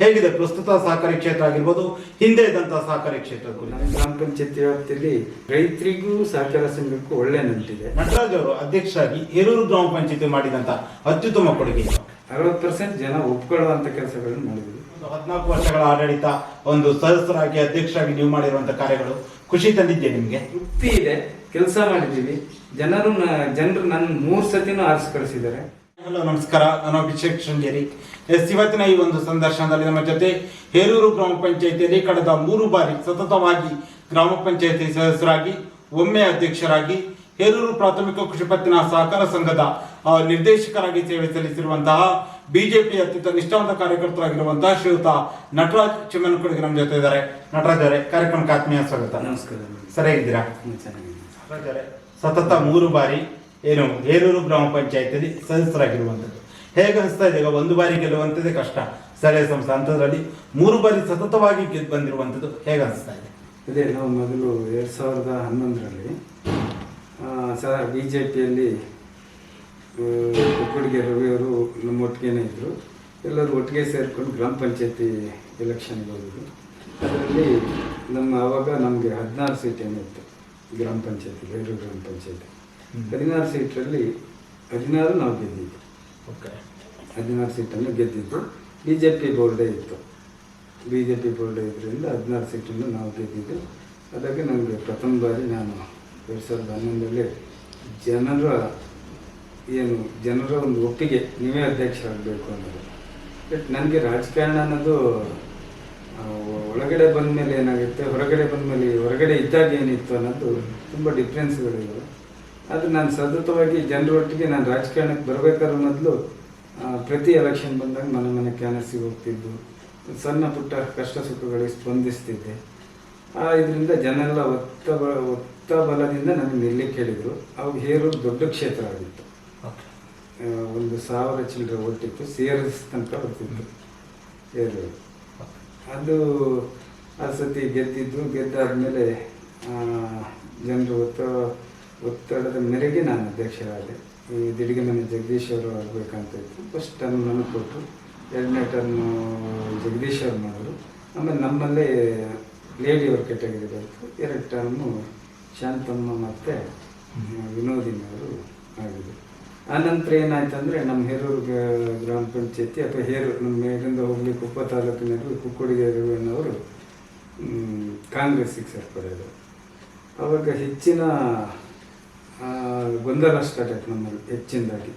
ಹೇಗಿದೆ ಪ್ರಸ್ತುತ ಸಹಕಾರಿ ಕ್ಷೇತ್ರ ಆಗಿರ್ಬೋದು ಹಿಂದೆ ಇದ್ದಂತಹ ಸಹಕಾರಿ ಕ್ಷೇತ್ರ ಗ್ರಾಮ ಪಂಚಾಯತ್ ವ್ಯಾಪ್ತಿಯಲ್ಲಿ ರೈತರಿಗೂ ಸಹಕಾರ ಸಂಘಕ್ಕೂ ಒಳ್ಳೆ ನಂಟಿದೆ. ನಟರಾಜ್ ಅವರು ಅಧ್ಯಕ್ಷರಾಗಿ ಏರೂರು ಗ್ರಾಮ ಪಂಚಾಯತಿ ಮಾಡಿದಂತ ಅತ್ಯುತ್ತಮ ಕೊಡುಗೆ. ಅರವತ್ತು ಪರ್ಸೆಂಟ್ ಜನ ಒಪ್ಕೊಳ್ಳುವಂತ ಕೆಲಸಗಳನ್ನು ಮಾಡಿದ್ರು. ಹದಿನಾಲ್ಕು ವರ್ಷಗಳ ಆಡಳಿತ ಒಂದು ಸದಸ್ಯರಾಗಿ ಅಧ್ಯಕ್ಷರಾಗಿ ನೀವು ಮಾಡಿರುವಂತ ಕಾರ್ಯಗಳು ಖುಷಿ ತಂದಿದ್ದೆ ನಿಮಗೆ? ತೃಪ್ತಿ ಇದೆ. ಕೆಲಸ ಮಾಡಿದ್ದೀವಿ. ಜನರು ಜನರು ನನ್ನ ಮೂರು ಸತಿನೂ ಆರಿಸಿ ಕಳಿಸಿದ್ದಾರೆ ಹಲೋ ನಮಸ್ಕಾರ. ನಾನು ಅಭಿಷೇಕ್ ಶೃಂಗೇರಿ. ಎಸ್ ಇವತ್ತಿನ ಈ ಒಂದು ಸಂದರ್ಶನದಲ್ಲಿ ನಮ್ಮ ಜೊತೆ ಹೇರೂರು ಗ್ರಾಮ ಪಂಚಾಯಿತಿಯಲ್ಲಿ ಕಳೆದ ಮೂರು ಬಾರಿ ಸತತವಾಗಿ ಗ್ರಾಮ ಪಂಚಾಯಿತಿ ಸದಸ್ಯರಾಗಿ ಒಮ್ಮೆ ಅಧ್ಯಕ್ಷರಾಗಿ ಹೇರೂರು ಪ್ರಾಥಮಿಕ ಕೃಷಿ ಪತ್ತಿನ ಸಹಕಾರ ಸಂಘದ ನಿರ್ದೇಶಕರಾಗಿ ಸೇವೆ ಸಲ್ಲಿಸಿರುವಂತಹ ಬಿಜೆಪಿ ಅತ್ಯಂತ ನಿಷ್ಠಾವಂತ ಕಾರ್ಯಕರ್ತರಾಗಿರುವಂತಹ ಶ್ರೀಯುತ ನಟರಾಜ್ ಚಿಮ್ಮನಕೊಡಿಗೆ ನಮ್ಮ ಜೊತೆ ಇದ್ದಾರೆ. ನಟರಾಜ್ ಅವರೇ ಕಾರ್ಯಕ್ರಮಕ್ಕೆ ಆತ್ಮೀಯ ಸ್ವಾಗತ. ನಮಸ್ಕಾರ. ಸರಿ ಇದ್ದೀರಾ ಸತತ ಮೂರು ಬಾರಿ ಏನು? ಹೇರೂರು ಗ್ರಾಮ ಪಂಚಾಯತಿಯಲ್ಲಿ ಸದಸ್ಯರಾಗಿರುವಂಥದ್ದು. ಹೇಗೆ ಅನಿಸ್ತಾ ಇದೆ? ಒಂದು ಬಾರಿ ಗೆಲ್ಲುವಂಥದ್ದೇ ಕಷ್ಟ. ಸ್ಥಳೀಯ ಸಂಸ್ಥೆ ಅಂಥದ್ರಲ್ಲಿ ಮೂರು ಬಾರಿ ಸತತವಾಗಿ ಗೆದ್ದು ಬಂದಿರುವಂಥದ್ದು ಹೇಗೆ ಅನಿಸ್ತಾ ಇದೆ? ಅದೇ, ನಾವು ಮೊದಲು ಎರಡು ಸಾವಿರದ ಹನ್ನೊಂದರಲ್ಲಿ ಸಹ ಬಿ ಜೆ ಪಿಯಲ್ಲಿ ಕೊಡುಗೆ ರವಿಯವರು ನಮ್ಮ ಒಟ್ಟಿಗೆನೇ ಇದ್ದರು ಎಲ್ಲರೂ ಒಟ್ಟಿಗೆ ಸೇರಿಕೊಂಡು ಗ್ರಾಮ ಪಂಚಾಯತಿ ಎಲೆಕ್ಷನ್ಗೆ ಹೋಗಿದ್ರು. ಅದರಲ್ಲಿ ನಮ್ಮ ಆವಾಗ ನಮಗೆ ಹದಿನಾರು ಸೀಟ್ ಇತ್ತು ಗ್ರಾಮ ಪಂಚಾಯತಿ ಬೇರೆ ಗ್ರಾಮ ಪಂಚಾಯತಿ. ಹದಿನಾರು ಸೀಟಲ್ಲಿ ಹದಿನಾರು ನಾವು ಗೆದ್ದಿದ್ದು. ಓಕೆ. ಹದಿನಾರು ಸೀಟನ್ನು ಗೆದ್ದಿದ್ದು. ಬಿ ಜೆ ಪಿ ಬೋರ್ಡೇ ಇತ್ತು. ಬಿ ಜೆ ಪಿ ಬೋರ್ಡೇ ಇದರಿಂದ ಹದಿನಾರು ಸೀಟನ್ನು ನಾವು ಗೆದ್ದಿದ್ದು. ಅದಕ್ಕೆ ನನಗೆ ಪ್ರಥಮ ಬಾರಿ ನಾನು ಎರಡು ಸಾವಿರದ ಹನ್ನೊಂದರಲ್ಲಿ ಜನರ ಏನು ಜನರ ಒಂದು ಒಪ್ಪಿಗೆ ನೀವೇ ಅಧ್ಯಕ್ಷರಾಗಬೇಕು ಅನ್ನೋದು. ಬಟ್ ನನಗೆ ರಾಜಕಾರಣ ಅನ್ನೋದು ಒಳಗಡೆ ಬಂದ ಮೇಲೆ ಏನಾಗುತ್ತೆ ಹೊರಗಡೆ ಬಂದ ಮೇಲೆ ಹೊರಗಡೆ ಇದ್ದಾಗ ಏನಿತ್ತು ಅನ್ನೋದು ತುಂಬ ಡಿಫ್ರೆನ್ಸ್ಗಳಿವೆ ಅದು ನಾನು ಸತತವಾಗಿ ಜನರೊಟ್ಟಿಗೆ ನಾನು ರಾಜಕಾರಣಕ್ಕೆ ಬರಬೇಕಾದ್ರೆ ಮೊದಲು ಪ್ರತಿ ಎಲೆಕ್ಷನ್ ಬಂದಾಗ ಮನೆ ಮನೆ ಕ್ಯಾನಸಿಗೆ ಹೋಗ್ತಿದ್ದು ಸಣ್ಣ ಪುಟ್ಟ ಕಷ್ಟ ಸುಖಗಳಿಗೆ ಸ್ಪಂದಿಸ್ತಿದ್ದೆ. ಆ ಇದರಿಂದ ಜನರೆಲ್ಲ ಒತ್ತ ಬ ಒತ್ತ ಬಲದಿಂದ ನನಗೆ ನಿಲ್ಲಕ್ಕೆ ಹೇಳಿದರು. ಅವಾಗ ಹೇರೂರು ದೊಡ್ಡ ಕ್ಷೇತ್ರ ಆಗಿತ್ತು. ಒಂದು ಸಾವಿರ ಚಿಲ್ಲರೆ ಓಟಿತ್ತು ಸೇರಿಸ್ ಆರ್ ಎಸ್ ತನಕ ಬರ್ತಿತ್ತು ಹೇರೂರು. ಅದು ಆ ಸತಿ ಗೆದ್ದಿದ್ದು ಗೆದ್ದಾದ್ಮೇಲೆ ಜನರು ಒತ್ತ ಒತ್ತಡದ ಮೇರೆಗೆ ನಾನು ಅಧ್ಯಕ್ಷರಾದೆ. ಈ ದಿಡಿಗೆ ಮನೆ ಜಗದೀಶ್ ಅವರು ಆಗಬೇಕಂತ ಇತ್ತು. ಫಸ್ಟ್ ಟರ್ಮ್ ನನಗೆ ಕೊಟ್ಟರು. ಎರಡನೇ ಟರ್ಮು ಜಗದೀಶ್ ಅವ್ರು ಮಾಡಿದ್ರು. ಆಮೇಲೆ ನಮ್ಮಲ್ಲೇ ಲೇಡಿ ಅವ್ರ ಕೆಟಗರಿ ಬಂತು. ಎರಡು ಟರ್ಮು ಶಾಂತಮ್ಮ ಮತ್ತು ವಿನೋದಿನವರು ಆಗಿದ್ರು. ಆನಂತರ ಏನಾಯ್ತಂದರೆ ನಮ್ಮ ಹೇರೂರು ಗ್ರಾಮ ಪಂಚಾಯತಿ ಅಥವಾ ಹೇರೂರು, ನಮ್ಮ ಮೇಲಿಂದ ಹೋಗ್ಲಿ ಕುಪ್ಪ ತಾಲೂಕಿನಲ್ಲಿ ಕುಕ್ಕುಡಿಗೆ ಕಾಂಗ್ರೆಸ್ಸಿಗೆ ಸೇರ್ಪಡೆದರು ಅವಾಗ ಹೆಚ್ಚಿನ ಗೊಂದಲ ಸ್ಟಾರ್ಟ್ ಆಯ್ತು ನಮ್ಮಲ್ಲಿ ಹೆಚ್ಚಿನದಾಗಿ.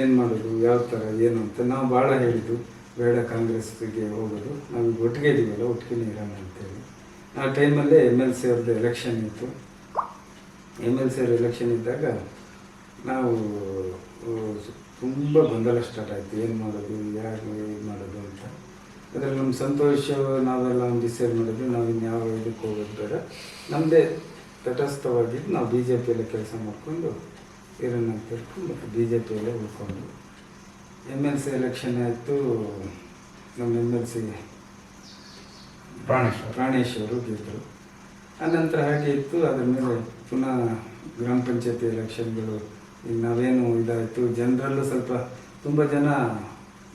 ಏನು ಮಾಡೋದು, ಯಾವ ಥರ, ಏನು ಅಂತ ನಾವು ಭಾಳ ಹೇಳಿದ್ದು, ಬೇಡ ಕಾಂಗ್ರೆಸ್ಗೆ ಹೋಗೋದು. ನಾವು ಒಟ್ಟಿಗೆ ಇದೀವಲ್ಲ ಒಟ್ಟಿಗೆ ಇರೋಣ ಅಂತೇಳಿ. ಆ ಟೈಮಲ್ಲೇ ಎಂ ಎಲ್ ಸಿ ಅವ್ರದ್ದು ಎಲೆಕ್ಷನ್ ಇತ್ತು. ಎಂ ಎಲ್ ಸಿ ಅವ್ರ ಎಲೆಕ್ಷನ್ ಇದ್ದಾಗ ನಾವು ತುಂಬ ಗೊಂದಲ ಸ್ಟಾರ್ಟ್ ಆಯಿತು. ಏನು ಮಾಡೋದು, ಯಾರು ಇದು ಮಾಡೋದು ಅಂತ. ಅದರಲ್ಲಿ ನಮ್ಮ ಸಂತೋಷ, ನಾವೆಲ್ಲ ಒಂದು ಡಿಸೈಡ್ ಮಾಡಿದ್ವಿ ನಾವು ಇನ್ಯಾವ ಇದಕ್ಕೆ ಹೋಗೋದು ಬೇಡ. ನಮ್ಮದೇ ತಟಸ್ಥವಾಗಿ ನಾವು ಬಿ ಜೆ ಪಿಯಲ್ಲಿ ಕೆಲಸ ಮಾಡಿಕೊಂಡು ಇರೋಣ ಅಂತ ಹೇಳ್ಕೊಂಡು ಮತ್ತು ಬಿ ಜೆ ಪಿಯಲ್ಲೇ ಉಳ್ಕೊಂಡು. ಎಂ ಎಲ್ ಸಿ ಎಲೆಕ್ಷನ್ ಆಯಿತು ನಮ್ಮ M L C Praneshwara Pranesh ಅವರು ಗೆದ್ದರು ಆನಂತರ ಹಾಗೆ ಇತ್ತು ಅದರ ಮೇಲೆ ಪುನಃ ಗ್ರಾಮ ಪಂಚಾಯತಿ ಎಲೆಕ್ಷನ್ಗಳು ಈಗ ನಾವೇನು ಇದಾಯಿತು. ಜನರಲ್ಲೂ ಸ್ವಲ್ಪ ತುಂಬ ಜನ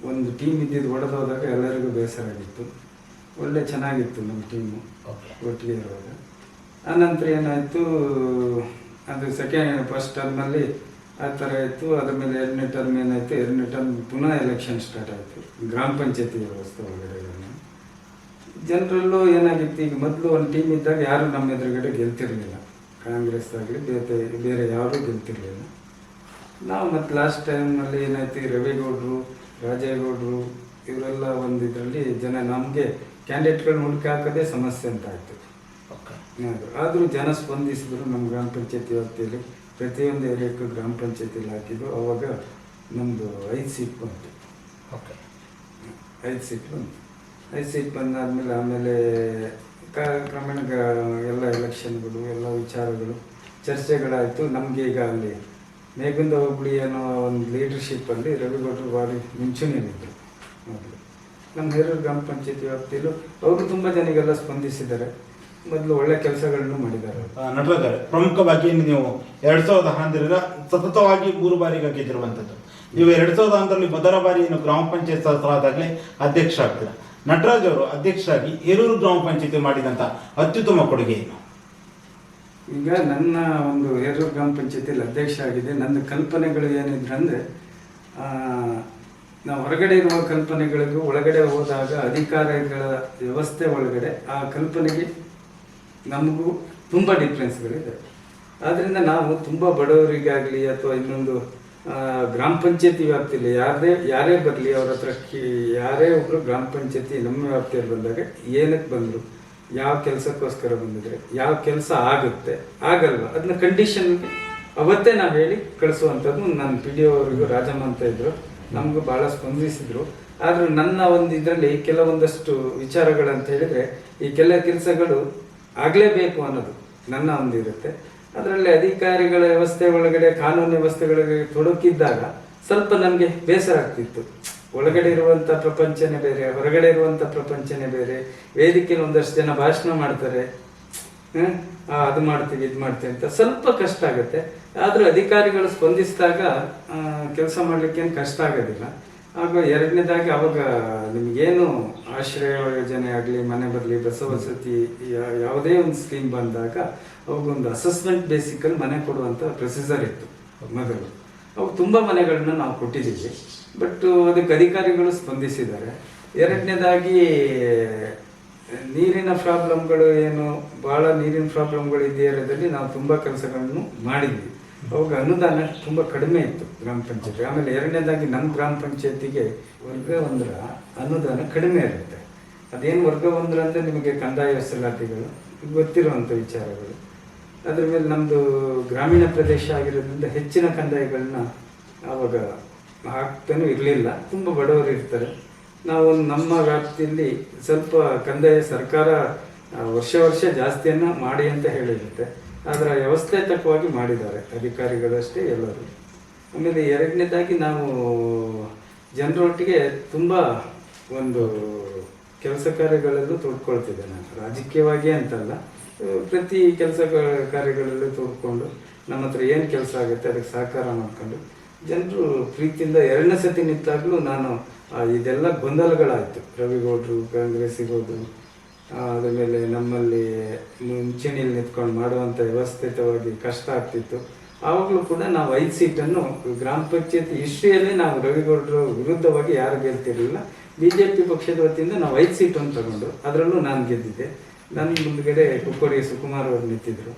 ಒಂದು ಟೀಮ್ ಇದ್ದಿದ್ದು ಹೊಡೆದೋದಾಗ ಎಲ್ಲರಿಗೂ ಬೇಸರ ಆಗಿತ್ತು. ಒಳ್ಳೆ ಚೆನ್ನಾಗಿತ್ತು ನಮ್ಮ ಟೀಮು ಒಟ್ಟಿಗೆ ಇರುವಾಗ. ಆನಂತರ ಏನಾಯಿತು, ಅದು ಸೆಕೆಂಡ್ ಫಸ್ಟ್ ಟರ್ಮಲ್ಲಿ ಆ ಥರ ಆಯಿತು ಅದ್ರ ಮೇಲೆ ಎರಡನೇ ಟರ್ಮ್ ಏನಾಯಿತು, ಎರಡನೇ ಟರ್ಮ್ ಪುನಃ ಎಲೆಕ್ಷನ್ ಸ್ಟಾರ್ಟ್ ಆಯಿತು. ಗ್ರಾಮ ಪಂಚಾಯತಿ ವ್ಯವಸ್ಥೆ ಒಳಗಡೆ ಜನರಲ್ಲೂ ಏನಾಗಿತ್ತು, ಈಗ ಮೊದಲು ಒಂದು ಟೀಮ್ ಇದ್ದಾಗ ಯಾರು ನಮ್ಮ ಎದುರುಗಡೆ ಗೆಲ್ತಿರಲಿಲ್ಲ. ಕಾಂಗ್ರೆಸ್ ಆಗಲಿ ಬೇರೆ ಬೇರೆ ಯಾರೂ ಗೆಲ್ತಿರಲಿಲ್ಲ. ನಾವು ಮತ್ತು ಲಾಸ್ಟ್ ಟೈಮಲ್ಲಿ ಏನಾಯ್ತು ರವಿಗೌಡರು, ರಾಜೇಗೌಡರು, ಇವರೆಲ್ಲ ಒಂದು ಇದರಲ್ಲಿ ಜನ ನಮಗೆ ಕ್ಯಾಂಡಿಡೇಟ್ಗಳನ್ನ ಹುಡುಕಿ ಹಾಕೋದೇ ಸಮಸ್ಯೆ ಅಂತ ಆಯಿತು. ಆದರೂ ಜನ ಸ್ಪಂದಿಸಿದ್ರು ನಮ್ಮ ಗ್ರಾಮ ಪಂಚಾಯತಿ ವ್ಯಾಪ್ತಿಯಲ್ಲಿ. ಪ್ರತಿಯೊಂದು ಏರಿಯಾಕ್ಕೂ ಗ್ರಾಮ ಪಂಚಾಯತಿಯಲ್ಲಿ ಹಾಕಿದ್ದು ಅವಾಗ ನಮ್ಮದು ಐದು ಸೀಟ್ ಬಂತು. ಓಕೆ. ಐದು ಸೀಟ್ ಬಂತು. ಐದು ಸೀಟ್ ಬಂದಾದಮೇಲೆ ಆಮೇಲೆ ಕ- ಕ್ರಮೇಣ ಎಲ್ಲ ಎಲೆಕ್ಷನ್ಗಳು ಎಲ್ಲ ವಿಚಾರಗಳು ಚರ್ಚೆಗಳಾಯಿತು. ನಮಗೆ ಈಗ ಅಲ್ಲಿ ಮೇಗುಂದ ಹೋಬಳಿ ಅನ್ನೋ ಒಂದು ಲೀಡರ್ಶಿಪ್ಪಲ್ಲಿ ರವಿಗೌಡರು ಭಾರಿ ಮುಂಚೂಣಿಯಲ್ಲಿದ್ದರು ಮೊದಲು ನಮ್ಮ ಹೇರೂರು ಗ್ರಾಮ ಪಂಚಾಯತಿ ವ್ಯಾಪ್ತಿಯಲ್ಲೂ ಅವರು ತುಂಬ ಜನಗೆಲ್ಲ ಸ್ಪಂದಿಸಿದ್ದಾರೆ. ಮೊದಲು ಒಳ್ಳೆ ಕೆಲಸಗಳನ್ನು ಮಾಡಿದ್ದಾರೆ. ನಡೆದಿದ್ದಾರೆ ಪ್ರಮುಖವಾಗಿ ನೀವು ಎರಡ್ ಸಾವಿರದ ಹನ್ನೊಂದರಿಂದ ಸತತವಾಗಿ ಮೂರು ಬಾರಿ ಗೆದ್ದಿರುವಂತದ್ದು ನೀವು ಎರಡ್ ಸಾವಿರದ ಹನ್ನೊಂದರಲ್ಲಿ ಮೊದಲ ಬಾರಿ ಏನು ಗ್ರಾಮ ಪಂಚಾಯತ್ ಸದಸ್ಯರಾದಾಗಲೇ ಅಧ್ಯಕ್ಷ ಆಗ್ತೀರಾ? ನಟರಾಜ್ ಅವರು ಅಧ್ಯಕ್ಷರಾಗಿ ಹೇರೂರು ಗ್ರಾಮ ಪಂಚಾಯತಿ ಮಾಡಿದಂತ ಅತ್ಯುತ್ತಮ ಕೊಡುಗೆ ಏನು? ಈಗ ನನ್ನ ಒಂದು ಹೇರೂರು ಗ್ರಾಮ ಪಂಚಾಯತಿಯಲ್ಲಿ ಅಧ್ಯಕ್ಷ ಆಗಿದೆ ನನ್ನ ಕಲ್ಪನೆಗಳು ಏನಿದ್ರೆ ಅಂದ್ರೆ ನಾವು ಹೊರಗಡೆ ಇರುವ ಕಲ್ಪನೆಗಳಿಗೂ ಒಳಗಡೆ ಹೋದಾಗ ಅಧಿಕಾರಿಗಳ ವ್ಯವಸ್ಥೆ ಒಳಗಡೆ ಆ ಕಲ್ಪನೆಗೆ ನಮಗೂ ತುಂಬ ಡಿಫ್ರೆನ್ಸ್ಗಳಿದೆ ಆದ್ದರಿಂದ ನಾವು ತುಂಬ ಬಡವರಿಗಾಗಲಿ ಅಥವಾ ಇನ್ನೊಂದು ಗ್ರಾಮ ಪಂಚಾಯತಿ ವ್ಯಾಪ್ತಿಯಲ್ಲಿ ಯಾರದೇ ಯಾರೇ ಬರಲಿ ಅವ್ರ ಹತ್ರ ಯಾರೇ ಒಬ್ಬರು ಗ್ರಾಮ ಪಂಚಾಯತಿ ನಮ್ಮ ವ್ಯಾಪ್ತಿಯಲ್ಲಿ ಬಂದಾಗ ಏನಕ್ಕೆ ಬಂದರು, ಯಾವ ಕೆಲಸಕ್ಕೋಸ್ಕರ ಬಂದಿದ್ರೆ, ಯಾವ ಕೆಲಸ ಆಗುತ್ತೆ, ಆಗಲ್ವ? ಅದನ್ನ ಕಂಡೀಷನ್ ಅವತ್ತೇ ನಾವು ಹೇಳಿ ಕಳಿಸುವಂಥದ್ದು ನನ್ನ ಪಿ ಡಿ ಅವರಿಗೂ ರಾಜಮ್ಮ ಅಂತ ಇದ್ರು. ನಮಗೂ ಭಾಳ ಸ್ಪಂದಿಸಿದ್ರು. ಆದರೂ ನನ್ನ ಒಂದು ಇದರಲ್ಲಿ ಕೆಲವೊಂದಷ್ಟು ವಿಚಾರಗಳಂತ ಹೇಳಿದ್ರೆ, ಈ ಕೆಲ ಕೆಲಸಗಳು ಆಗಲೇಬೇಕು ಅನ್ನೋದು ನನ್ನ ಒಂದು ಇರುತ್ತೆ ಅದರಲ್ಲಿ ಅಧಿಕಾರಿಗಳ ವ್ಯವಸ್ಥೆ ಒಳಗಡೆ, ಕಾನೂನು ವ್ಯವಸ್ಥೆಗಳಿಗೆ ತೊಡಕಿದ್ದಾಗ ಸ್ವಲ್ಪ ನಮಗೆ ಬೇಸರ ಆಗ್ತಿತ್ತು. ಒಳಗಡೆ ಇರುವಂಥ ಪ್ರಪಂಚನೇ ಬೇರೆ, ಹೊರಗಡೆ ಇರುವಂಥ ಪ್ರಪಂಚನೇ ಬೇರೆ. ವೇದಿಕೆಯಲ್ಲಿ ಒಂದಷ್ಟು ಜನ ಭಾಷಣ ಮಾಡ್ತಾರೆ? ಅದು ಮಾಡ್ತೀವಿ, ಇದು ಮಾಡ್ತೀವಿ ಅಂತ ಸ್ವಲ್ಪ ಕಷ್ಟ ಆಗುತ್ತೆ. ಆದರೂ ಅಧಿಕಾರಿಗಳು ಸ್ಪಂದಿಸಿದಾಗ ಕೆಲಸ ಮಾಡಲಿಕ್ಕೇನು ಕಷ್ಟ ಆಗೋದಿಲ್ಲ. ಹಾಗೂ ಎರಡನೇದಾಗಿ ಅವಾಗ ನಿಮಗೇನು ಆಶ್ರಯ ಯೋಜನೆ ಆಗಲಿ ಮನೆ ಬರಲಿ ಬಸವಸತಿ ಯಾವುದೇ ಒಂದು ಸ್ಕೀಮ್ ಬಂದಾಗ ಅವಾಗೊಂದು ಅಸೆಸ್ಮೆಂಟ್ ಬೇಸಿಕಲ್ಲಿ ಮನೆ ಕೊಡುವಂಥ ಪ್ರೊಸೀಜರ್ ಇತ್ತು ಮೊದಲು ಅವು ತುಂಬ ಮನೆಗಳನ್ನ ನಾವು ಕೊಟ್ಟಿದ್ದೀವಿ. ಬಟ್ ಅದಕ್ಕೆ ಅಧಿಕಾರಿಗಳು ಸ್ಪಂದಿಸಿದ್ದಾರೆ. ಎರಡನೇದಾಗಿ ನೀರಿನ ಪ್ರಾಬ್ಲಮ್ಗಳು ಏನು? ಭಾಳ ನೀರಿನ ಪ್ರಾಬ್ಲಮ್ಗಳು ಇದೆಯಲ್ಲಿ ನಾವು ತುಂಬ ಕೆಲಸಗಳನ್ನು ಮಾಡಿದ್ವಿ. ಅವಾಗ ಅನುದಾನ ತುಂಬ ಕಡಿಮೆ ಇತ್ತು ಗ್ರಾಮ ಪಂಚಾಯತಿ ಆಮೇಲೆ ಎರಡನೇದಾಗಿ ನಮ್ಮ ಗ್ರಾಮ ಪಂಚಾಯತಿಗೆ ವರ್ಗ ಒಂದರ ಅನುದಾನ ಕಡಿಮೆ ಇರುತ್ತೆ. ಅದೇನು ವರ್ಗ ಒಂದರ ಅಂದರೆ ನಿಮಗೆ ಕಂದಾಯ ವಸೂಲಾತಿಗಳು ಗೊತ್ತಿರುವಂಥ ವಿಚಾರಗಳು. ಅದ್ರ ಮೇಲೆ ನಮ್ಮದು ಗ್ರಾಮೀಣ ಪ್ರದೇಶ ಆಗಿರೋದ್ರಿಂದ ಹೆಚ್ಚಿನ ಕಂದಾಯಗಳನ್ನ ಆವಾಗ ಹಾಕ್ತಾನೂ ಇರಲಿಲ್ಲ. ತುಂಬ ಬಡವರು ಇರ್ತಾರೆ. ನಾವು ನಮ್ಮ ವ್ಯಾಪ್ತಿಯಲ್ಲಿ ಸ್ವಲ್ಪ ಕಂದಾಯ ಸರ್ಕಾರ ವರ್ಷ ವರ್ಷ ಜಾಸ್ತಿಯನ್ನು ಮಾಡಿ ಅಂತ ಹೇಳಿರುತ್ತೆ. ಅದರ ವ್ಯವಸ್ಥಿತವಾಗಿ ಮಾಡಿದ್ದಾರೆ, ಅಧಿಕಾರಿಗಳಷ್ಟೇ ಎಲ್ಲರೂ. ಆಮೇಲೆ ಎರಡನೇದಾಗಿ ನಾವು ಜನರೊಟ್ಟಿಗೆ ತುಂಬ ಒಂದು ಕೆಲಸ ಕಾರ್ಯಗಳಲ್ಲೂ ತೊಡ್ಕೊಳ್ತಿದ್ದೆ ನಾನು. ರಾಜಕೀಯವಾಗಿ ಅಂತಲ್ಲ, ಪ್ರತಿ ಕೆಲಸ ಕಾರ್ಯಗಳಲ್ಲೂ ತೊಡ್ಕೊಂಡು ನಮ್ಮ ಹತ್ರ ಏನು ಕೆಲಸ ಆಗುತ್ತೆ, ಅದಕ್ಕೆ ಸಹಕಾರ ಮಾಡ್ಕೊಂಡು ಜನರು ಪ್ರೀತಿಯಿಂದ ಎರಡನೇ ಸತಿ ನಿಂತಾಗಲೂ ನಾನು ಇದೆಲ್ಲ ಗೊಂದಲಗಳಾಯಿತು. ರವಿಗೌಡರು ಕಾಂಗ್ರೆಸ್ಸಿಗೆ ಹೋದ್ರು ಆ, ಅದ್ರ ಮೇಲೆ ನಮ್ಮಲ್ಲಿ ಮುಂಚೂಣಿಯಲ್ಲಿ ನಿಂತ್ಕೊಂಡು ಮಾಡುವಂಥ ವ್ಯವಸ್ಥಿತವಾಗಿ ಕಷ್ಟ ಆಗ್ತಿತ್ತು. ಆವಾಗಲೂ ಕೂಡ ನಾವು ಐದು ಸೀಟನ್ನು ಗ್ರಾಮ ಪಂಚಾಯತ್ ಹಿಸ್ಟ್ರಿಯಲ್ಲಿ ನಾವು ರವಿಗೌಡರು ವಿರುದ್ಧವಾಗಿ ಯಾರು ಗೆಲ್ತಿರಲಿಲ್ಲ. ಬಿ ಜೆ ಪಿ ಪಕ್ಷದ ವತಿಯಿಂದ ನಾವು ಐದು ಸೀಟನ್ನು ತಗೊಂಡು ಅದರಲ್ಲೂ ನಾನು ಗೆದ್ದಿದ್ದೆ. ನನ್ನ ಮುಂದ್ಗಡೆ ಕುಕ್ಕೋಡಿ ಸುಕುಮಾರ್ ಅವರು ನಿಂತಿದ್ದರು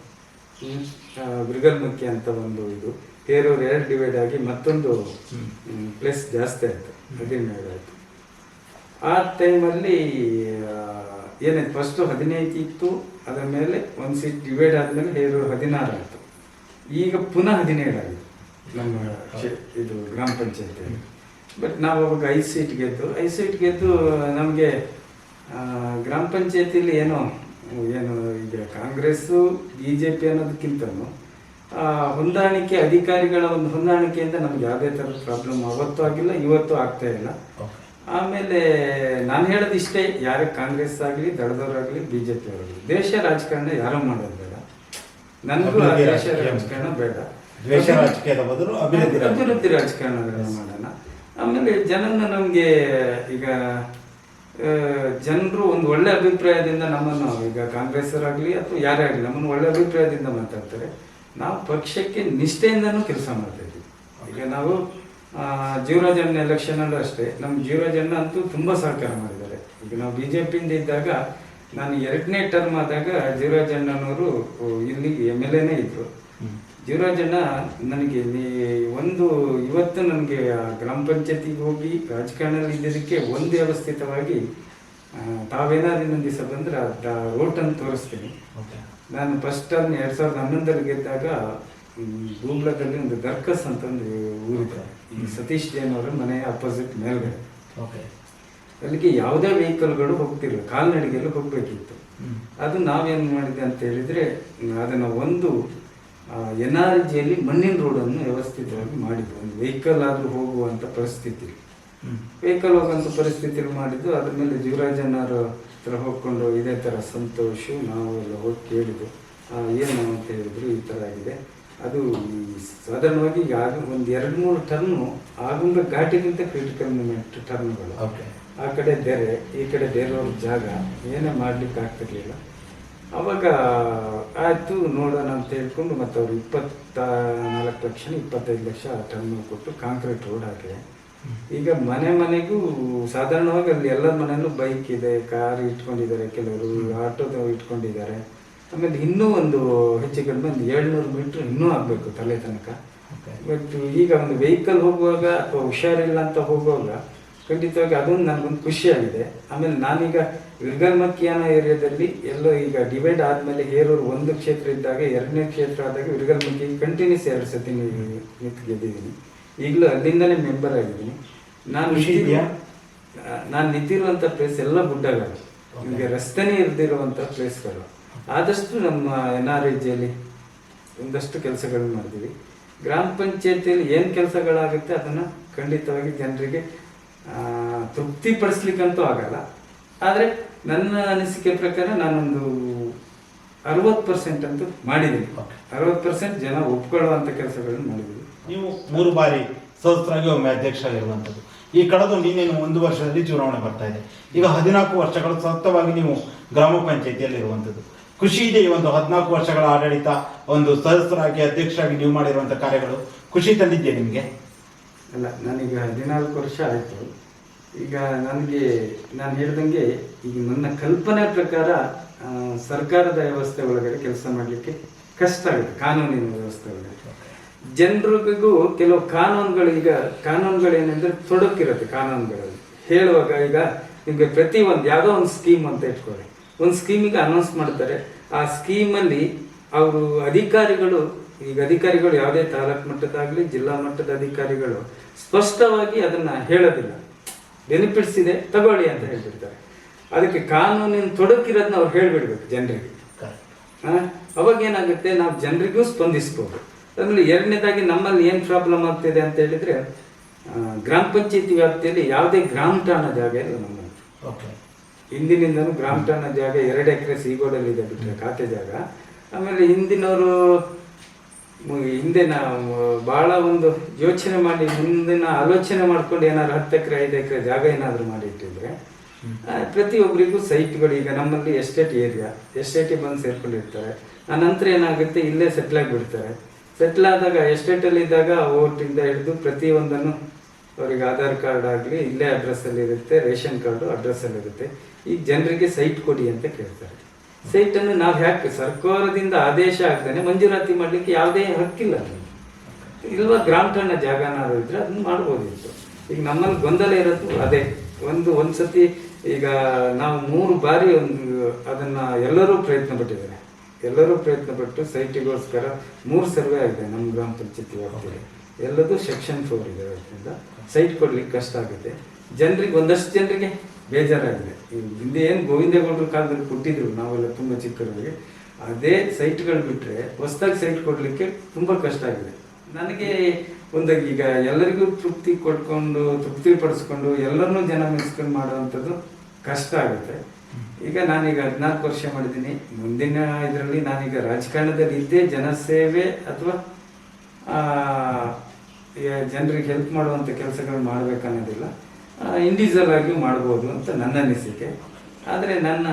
ಮೃಗಲ್ಮುಖಿ ಅಂತ ಒಂದು ಇದು. ಬೇರೆಯವ್ರು ಎರಡು ಡಿವೈಡ್ ಆಗಿ ಮತ್ತೊಂದು ಪ್ಲೇಸ್ ಜಾಸ್ತಿ ಆಯಿತು. ಹದಿನೇಳು ಆಯಿತು ಆ ಟೈಮಲ್ಲಿ ಏನಾಯ್ತು ಫಸ್ಟು ಹದಿನೈದು ಇತ್ತು ಅದರ ಮೇಲೆ ಒಂದು ಸೀಟ್ ಡಿವೈಡ್ ಆದಮೇಲೆ ಹೇರು ಹದಿನಾರು ಆಯಿತು. ಈಗ ಪುನಃ ಹದಿನೇಳು ಆಗಿದೆ. ನಮ್ಮ ಇದು ಗ್ರಾಮ ಪಂಚಾಯತಿಯಲ್ಲಿ ಬಟ್ ನಾವು ಅವಾಗ ಐದು ಸೀಟ್ ಗೆದ್ದು ಐದು ಸೀಟ್ ಗೆದ್ದು ನಮಗೆ ಗ್ರಾಮ ಪಂಚಾಯತಿಯಲ್ಲಿ ಏನೋ ಏನು ಈಗ ಕಾಂಗ್ರೆಸ್ಸು ಬಿ ಜೆ ಪಿ ಅನ್ನೋದಕ್ಕಿಂತನೂ ಆ, ಹೊಂದಾಣಿಕೆ ಅಧಿಕಾರಿಗಳ ಒಂದು ಹೊಂದಾಣಿಕೆಯಿಂದ ನಮ್ಗೆ ಯಾವುದೇ ಥರದ ಪ್ರಾಬ್ಲಮ್ ಅವತ್ತೂ ಆಗಿಲ್ಲ ಇವತ್ತು ಆಗ್ತಾ ಇಲ್ಲ. ಆಮೇಲೆ ನಾನು ಹೇಳೋದು ಇಷ್ಟೇ ಯಾರೇ ಕಾಂಗ್ರೆಸ್ ಆಗಲಿ ದಳದವರಾಗಲಿ ಬಿ ಜೆ ದೇಶ ರಾಜಕಾರಣ ಯಾರು ಮಾಡೋದು ಬೇಡ. ನನಗೂ ದೇಶ. ರಾಜಕಾರಣ ಬೇಡ. ದ್ವೇಷ ರಾಜಕೀಯದ ಬದಲು ಅಭಿವೃದ್ಧಿ ರಾಜಕೀಯ. ಅಭಿವೃದ್ಧಿ ರಾಜಕಾರಣಗಳನ್ನು ಮಾಡೋಣ. ಆಮೇಲೆ ಜನನ ನಮಗೆ ಈಗ ಜನರು ಒಂದು ಒಳ್ಳೆ ಅಭಿಪ್ರಾಯದಿಂದ ನಮ್ಮನ್ನು ಈಗ ಕಾಂಗ್ರೆಸ್ಸರಾಗಲಿ ಅಥವಾ ಯಾರೇ ಆಗಲಿ ನಮ್ಮನ್ನು ಒಳ್ಳೆ ಅಭಿಪ್ರಾಯದಿಂದ ಮಾತಾಡ್ತಾರೆ. ನಾವು ಪಕ್ಷಕ್ಕೆ ನಿಷ್ಠೆಯಿಂದನೂ ಕೆಲಸ ಮಾಡ್ತಾ ಇದ್ದೀವಿ. ಈಗ ನಾವು ಜೀವರಾಜಣ್ಣ ಎಲೆಕ್ಷನ್ ಅಲ್ಲೂ ಅಷ್ಟೇ. ನಮ್ಮ ಜೀವರಾಜಣ್ಣ ಅಂತೂ ತುಂಬ ಸಹಕಾರ ಮಾಡಿದ್ದಾರೆ. ಈಗ ನಾವು ಬಿ ಜೆ ಪಿಯಿಂದ ಇದ್ದಾಗ ನಾನು ಎರಡನೇ ಟರ್ಮ್ ಆದಾಗ ಜೀವರಾಜಣ್ಣನವರು ಇಲ್ಲಿ ಎಂ ಎಲ್ ಎನೇ ಇದ್ರು. ಜೀವರಾಜಣ್ಣ ನನಗೆ ನೀ ಒಂದು ಇವತ್ತು ನನಗೆ ಗ್ರಾಮ ಪಂಚಾಯತಿಗೆ ಹೋಗಿ ರಾಜಕಾರಣದಲ್ಲಿ ಇದ್ದಿದ್ದಕ್ಕೆ ಒಂದು ವ್ಯವಸ್ಥಿತವಾಗಿ ತಾವೇನಾದ್ರೂ ತಾವೇನಾದ್ರು ಇನ್ನೊಂದು ದಿವಸ ಬಂದ್ರೆ ರೋಟನ್ನು ತೋರಿಸ್ತೀನಿ. ನಾನು ಫಸ್ಟ್ ಟರ್ಮ್ ಎರಡು ಸಾವಿರದ ಹನ್ನೊಂದರಲ್ಲಿ ಗೆದ್ದಾಗ ಮ್, ಗೂಗ್ಲದಲ್ಲಿ ಒಂದು ದರ್ಕಸ್ ಅಂತ ಒಂದು ಊರಿದೆ. ಈ ಸತೀಶ್ ಜೈನ್ ಅವರ ಮನೆ ಅಪೋಸಿಟ್ ಮೇಲ್ಗಡೆ. ಅಲ್ಲಿಗೆ ಯಾವುದೇ ವೆಹಿಕಲ್ಗಳು ಹೋಗ್ತಿಲ್ಲ ಕಾಲ್ನಡಿಗೆಲ್ಲ ಹೋಗ್ಬೇಕಿತ್ತು. ಅದು ನಾವೇನು ಮಾಡಿದೆ ಅಂತ ಹೇಳಿದ್ರೆ ಅದನ್ನು ಒಂದು ಎನ್ ಆರ್ ಜಿಯಲ್ಲಿ ಮಣ್ಣಿನ ರೋಡನ್ನು ವ್ಯವಸ್ಥಿತವಾಗಿ ಮಾಡಿದ್ದು ಒಂದು ವೆಹಿಕಲ್ ಆದರೂ ಹೋಗುವಂಥ ಪರಿಸ್ಥಿತಿ. ವೆಹಿಕಲ್ ಹೋಗುವಂಥ ಪರಿಸ್ಥಿತಿ ಮಾಡಿದ್ದು ಅದ್ರ ಮೇಲೆ ಜೀವರಾಜನವರ ಹತ್ರ ಹೋಗ್ಕೊಂಡು ಇದೇ ಥರ ಸಂತೋಷ ನಾವು ಎಲ್ಲ ಹೋಗಿ ಕೇಳಿದ್ದು ಏನು ಅಂತ ಹೇಳಿದ್ರು ಈ ಥರ ಆಗಿದೆ. ಅದು ಸಾಧಾರಣವಾಗಿ ಈಗ ಆಗ ಒಂದು ಎರಡು ಮೂರು ಟರ್ನು ಆಗುಂಬೆ ಘಾಟಿಗಿಂತ ಕ್ರಿಟಿಕಲ್ ಮೂಮೆಂಟ್ ಟರ್ನ್ಗಳು. ಆ ಕಡೆ ಬೇರೆ ಈ ಕಡೆ ಬೇರೆಯವ್ರ ಜಾಗ ಏನೇ ಮಾಡ್ಲಿಕ್ಕೆ ಆಗ್ತಿರ್ಲಿಲ್ಲ. ಅವಾಗ ಆಯಿತು ನೋಡೋಣ ಅಂತ ಹೇಳ್ಕೊಂಡು ಮತ್ತೆ ಅವರು ಇಪ್ಪತ್ತ ನಾಲ್ಕು ಲಕ್ಷ ಇಪ್ಪತ್ತೈದು ಲಕ್ಷ ಟರ್ನ್ ಕೊಟ್ಟು ಕಾಂಕ್ರೀಟ್ ರೋಡ್ ಹಾಕಿದೆ ಈಗ ಮನೆ ಮನೆಗೂ ಸಾಧಾರಣವಾಗಿ ಅಲ್ಲಿ ಎಲ್ಲ ಮನೆಯಲ್ಲೂ ಬೈಕ್ ಇದೆ ಕಾರ್ ಇಟ್ಕೊಂಡಿದ್ದಾರೆ ಕೆಲವರು ಆಟೋದ ಇಟ್ಕೊಂಡಿದ್ದಾರೆ. ಆಮೇಲೆ ಇನ್ನೂ ಒಂದು ಹೆಚ್ಚು ಕಡಿಮೆ ಒಂದು ಏಳ್ನೂರು ಮೀಟ್ರ್ ಇನ್ನೂ ಆಗಬೇಕು ತಲೆ ತನಕ. ಬಟ್ ಈಗ ಒಂದು ವೆಹಿಕಲ್ ಹೋಗುವಾಗ ಅಥವಾ ಹುಷಾರಿಲ್ಲ ಅಂತ ಹೋಗುವಾಗ ಖಂಡಿತವಾಗಿ ಅದೊಂದು ನನಗೊಂದು ಖುಷಿಯಾಗಿದೆ ಆಮೇಲೆ ನಾನೀಗ ವಿರ್ಗಲ್ಮಕ್ಕಿಯಾನ ಏರಿಯಾದಲ್ಲಿ ಎಲ್ಲೋ ಈಗ ಡಿವೈಡ್ ಆದಮೇಲೆ ಹೇರೂರು ಒಂದು ಕ್ಷೇತ್ರ ಇದ್ದಾಗ ಎರಡನೇ ಕ್ಷೇತ್ರ ಆದಾಗ ವಿರ್ಗಲ್ಮಕ್ಕಿ ಕಂಟಿನ್ಯೂಸ್ ಎರಡು ಸತಿ ನಿಂತು ಗೆದ್ದಿದ್ದೀನಿ ಈಗಲೂ ಅಲ್ಲಿಂದಲೇ ಮೆಂಬರ್ ಆಗಿದ್ದೀನಿ. ನಾನು ನಾನು ನಿಂತಿರುವಂಥ ಪ್ಲೇಸ್ ಎಲ್ಲ ಗುಡ್ಡಗಳು. ನಿಮಗೆ ರಸ್ತೆನೇ ಇರದಿರುವಂಥ ಪ್ಲೇಸ್ಗಳು ಆದಷ್ಟು ನಮ್ಮ ಎನ್ ಆರ್ ಜಿಯಲ್ಲಿ ಒಂದಷ್ಟು ಕೆಲಸಗಳನ್ನು ಮಾಡಿದ್ದೀವಿ ಗ್ರಾಮ ಪಂಚಾಯತಿಯಲ್ಲಿ ಏನು ಕೆಲಸಗಳಾಗುತ್ತೆ ಅದನ್ನು ಖಂಡಿತವಾಗಿ ಜನರಿಗೆ ತೃಪ್ತಿಪಡಿಸ್ಲಿಕ್ಕಂತೂ ಆಗಲ್ಲ. ಆದರೆ ನನ್ನ ಅನಿಸಿಕೆ ಪ್ರಕಾರ ನಾನೊಂದು ಅರವತ್ತು ಪರ್ಸೆಂಟ್ ಅಂತೂ ಮಾಡಿದ್ದೀನಿ. ಅರವತ್ತು ಪರ್ಸೆಂಟ್ ಜನ ಒಪ್ಕೊಳ್ಳುವಂಥ ಕೆಲಸಗಳನ್ನು ಮಾಡಿದ್ದೀವಿ ನೀವು ಮೂರು ಬಾರಿ ಸಹಸ್ರಾಗಿ ಒಮ್ಮೆ ಅಧ್ಯಕ್ಷರಾಗಿರುವಂಥದ್ದು. ಈ ಕಳೆದು ನೀನೇನು ಒಂದು ವರ್ಷದಲ್ಲಿ ಚುನಾವಣೆ ಬರ್ತಾ ಇದೆ. ಈಗ ಹದಿನಾಲ್ಕು ವರ್ಷಗಳು ಸತತವಾಗಿ ನೀವು ಗ್ರಾಮ ಪಂಚಾಯತಿಯಲ್ಲಿ ಇರುವಂಥದ್ದು ಖುಷಿ ಇದೆ ಈ ಒಂದು ಹದಿನಾಲ್ಕು ವರ್ಷಗಳ ಆಡಳಿತ ಒಂದು ಸದಸ್ಯರಾಗಿ ಅಧ್ಯಕ್ಷರಾಗಿ ನೀವು ಮಾಡಿರುವಂಥ ಕಾರ್ಯಗಳು ಖುಷಿ ತಂದಿದೆಯಾ ನಿಮಗೆ? ಅಲ್ಲ, ನನಗೆ ಹದಿನಾಲ್ಕು ವರ್ಷ ಆಯಿತು. ಈಗ ನನಗೆ, ನಾನು ಹೇಳ್ದಂಗೆ ಈಗ ನನ್ನ ಕಲ್ಪನೆ ಪ್ರಕಾರ ಸರ್ಕಾರದ ವ್ಯವಸ್ಥೆ ಒಳಗಡೆ ಕೆಲಸ ಮಾಡಲಿಕ್ಕೆ ಕಷ್ಟ ಆಗುತ್ತೆ ಕಾನೂನಿನ ವ್ಯವಸ್ಥೆ ಒಳಗಡೆ. ಜನರಿಗೂ ಕೆಲವು ಕಾನೂನುಗಳು ಈಗ, ಕಾನೂನುಗಳು ಏನಂದ್ರೆ ತೊಡಕಿರುತ್ತೆ ಕಾನೂನುಗಳಲ್ಲಿ. ಹೇಳುವಾಗ ಈಗ ನಿಮಗೆ ಪ್ರತಿ ಒಂದು ಯಾವುದೋ ಒಂದು ಸ್ಕೀಮ್ ಅಂತ ಇಟ್ಕೊಳ್ಳಿ. ಒಂದು ಸ್ಕೀಮಿಗೆ ಅನೌನ್ಸ್ ಮಾಡ್ತಾರೆ. ಆ ಸ್ಕೀಮಲ್ಲಿ ಅವರು ಅಧಿಕಾರಿಗಳು ಈಗ ಅಧಿಕಾರಿಗಳು ಯಾವುದೇ ತಾಲೂಕು ಮಟ್ಟದಾಗಲಿ ಜಿಲ್ಲಾ ಮಟ್ಟದ ಅಧಿಕಾರಿಗಳು ಸ್ಪಷ್ಟವಾಗಿ ಅದನ್ನ ಹೇಳೋದಿಲ್ಲ. ಬೆನಿಫಿಟ್ಸ್ ಇದೆ ತಗೊಳ್ಳಿ ಅಂತ ಹೇಳ್ಬಿಡ್ತಾರೆ. ಅದಕ್ಕೆ ಕಾನೂನಿನ ತೊಡಕಿರೋದನ್ನ ಅವ್ರು ಹೇಳ್ಬಿಡ್ಬೇಕು ಜನರಿಗೆ. ಅವಾಗ ಏನಾಗುತ್ತೆ ನಾವು ಜನರಿಗೂ ಸ್ಪಂದಿಸ್ಬೋದು. ಆಮೇಲೆ ಎರಡನೇದಾಗಿ ನಮ್ಮಲ್ಲಿ ಏನು ಪ್ರಾಬ್ಲಮ್ ಆಗ್ತಿದೆ ಅಂತ ಹೇಳಿದ್ರೆ ಗ್ರಾಮ ಪಂಚಾಯತಿ ವ್ಯಾಪ್ತಿಯಲ್ಲಿ ಯಾವುದೇ ಗ್ರಾಮ ಠಾಣ ಜಾಗ ಇಲ್ಲ ನಮ್ಮಲ್ಲಿ. ಓಕೆ ಹಿಂದಿನಿಂದನೂ ಗ್ರಾಮ ಜಾಗ ಎರಡು ಎಕರೆ ಸೀಗೋಡಲ್ಲಿ ಇದೆ ಬಿಟ್ಟರೆ ಖಾತೆ ಜಾಗ. ಆಮೇಲೆ ಹಿಂದಿನವರು ಹಿಂದೆ ನಾವು ಬಹಳ ಒಂದು ಯೋಚನೆ ಮಾಡಿ ಮುಂದಿನ ಆಲೋಚನೆ ಮಾಡ್ಕೊಂಡು ಏನಾದ್ರು ಹತ್ತು ಎಕರೆ ಐದು ಎಕರೆ ಜಾಗ ಏನಾದರೂ ಮಾಡಿ ಇಟ್ಟಿದ್ರೆ ಆ, ಪ್ರತಿಯೊಬ್ಬರಿಗೂ ಸೈಟ್ಗಳು ಈಗ ನಮ್ಮಲ್ಲಿ ಎಸ್ಟೇಟ್ ಏರಿಯಾ ಎಸ್ಟೇಟಿಗೆ ಬಂದು ಸೇರ್ಕೊಂಡಿರ್ತಾರೆ. ಆ ನಂತರ ಏನಾಗುತ್ತೆ ಇಲ್ಲೇ ಸೆಟ್ಲ್ ಆಗಿಬಿಡ್ತಾರೆ. ಸೆಟ್ಲ್ ಆದಾಗ ಎಸ್ಟೇಟಲ್ಲಿ ಇದ್ದಾಗ ಓಟಿಂದ ಹಿಡಿದು ಪ್ರತಿಯೊಂದನ್ನು ಅವರಿಗೆ ಆಧಾರ್ ಕಾರ್ಡ್ ಆಗಲಿ ಇಲ್ಲೇ ಅಡ್ರೆಸ್ಸಲ್ಲಿ ಇರುತ್ತೆ, ರೇಷನ್ ಕಾರ್ಡು ಅಡ್ರೆಸ್ಸಲ್ಲಿ ಇರುತ್ತೆ. ಈಗ ಜನರಿಗೆ ಸೈಟ್ ಕೊಡಿ ಅಂತ ಕೇಳ್ತಾರೆ. ಸೈಟನ್ನು ನಾವು ಯಾಕೆ ಸರ್ಕಾರದಿಂದ ಆದೇಶ ಆಗ್ತಾನೆ ಮಂಜೂರಾತಿ ಮಾಡಲಿಕ್ಕೆ ಯಾವುದೇ ಹಕ್ಕಿಲ್ಲ. ಇಲ್ವಾ ಗ್ರಾಮ ಠಾಣ ಜಾಗನಾದ್ರು ಇದ್ರೆ ಅದನ್ನು ಮಾಡ್ಬೋದಿತ್ತು ಈಗ ನಮ್ಮಲ್ಲಿ ಗೊಂದಲ ಇರೋದು ಅದೇ. ಒಂದು, ಒಂದ್ಸತಿ ಈಗ ನಾವು ಮೂರು ಬಾರಿ ಒಂದು ಅದನ್ನ ಎಲ್ಲರೂ ಪ್ರಯತ್ನ ಪಟ್ಟಿದ್ದಾರೆ. ಎಲ್ಲರೂ ಪ್ರಯತ್ನ ಪಟ್ಟು ಸೈಟಿಗೋಸ್ಕರ ಮೂರು ಸರ್ವೆ ಆಗಿದೆ ನಮ್ಮ ಗ್ರಾಮ ಪಂಚಾಯತಿ ವ್ಯಾಪ್ತಿಯಲ್ಲಿ. ಎಲ್ಲದೂ ಸೆಕ್ಷನ್ ಫೋರ್ ಇದೆ ಅದರಿಂದ ಸೈಟ್ ಕೊಡ್ಲಿಕ್ಕೆ ಕಷ್ಟ ಆಗುತ್ತೆ. ಜನರಿಗೆ, ಒಂದಷ್ಟು ಜನರಿಗೆ ಬೇಜಾರಾಗಿದೆ. ಹಿಂದೆ ಏನು ಗೋವಿಂದೇಗೌಡರ ಕಾಲದಲ್ಲಿ ಕೊಟ್ಟಿದ್ರು, ನಾವೆಲ್ಲ ತುಂಬ ಚಿಕ್ಕವರಿಗೆ, ಅದೇ ಸೈಟ್ಗಳು ಬಿಟ್ಟರೆ ಹೊಸದಾಗಿ ಸೈಟ್ ಕೊಡಲಿಕ್ಕೆ ತುಂಬ ಕಷ್ಟ ಆಗಿದೆ. ನನಗೆ ಒಂದು ಈಗ ಎಲ್ಲರಿಗೂ ತೃಪ್ತಿ ಕೊಡ್ಕೊಂಡು ತೃಪ್ತಿ ಪಡಿಸ್ಕೊಂಡು ಎಲ್ಲರನ್ನೂ ಜನ ಮೆಚ್ಕೊಂಡು ಮಾಡುವಂಥದ್ದು ಕಷ್ಟ ಆಗುತ್ತೆ. ಈಗ ನಾನೀಗ ಹದಿನಾಲ್ಕು ವರ್ಷ ಮಾಡಿದ್ದೀನಿ. ಮುಂದಿನ ಇದರಲ್ಲಿ ನಾನೀಗ ರಾಜಕಾರಣದಲ್ಲಿ ಇದ್ದೇ ಜನಸೇವೆ ಅಥವಾ ಜನರಿಗೆ ಹೆಲ್ಪ್ ಮಾಡುವಂಥ ಕೆಲಸಗಳು ಮಾಡ್ಬೇಕನ್ನೋದಿಲ್ಲ. ಇಂಡಿವಿಜುವಲ್ ಆಗಿಯೂ ಮಾಡ್ಬೋದು ಅಂತ ನನ್ನ ಅನಿಸಿಕೆ. ಆದರೆ ನನ್ನ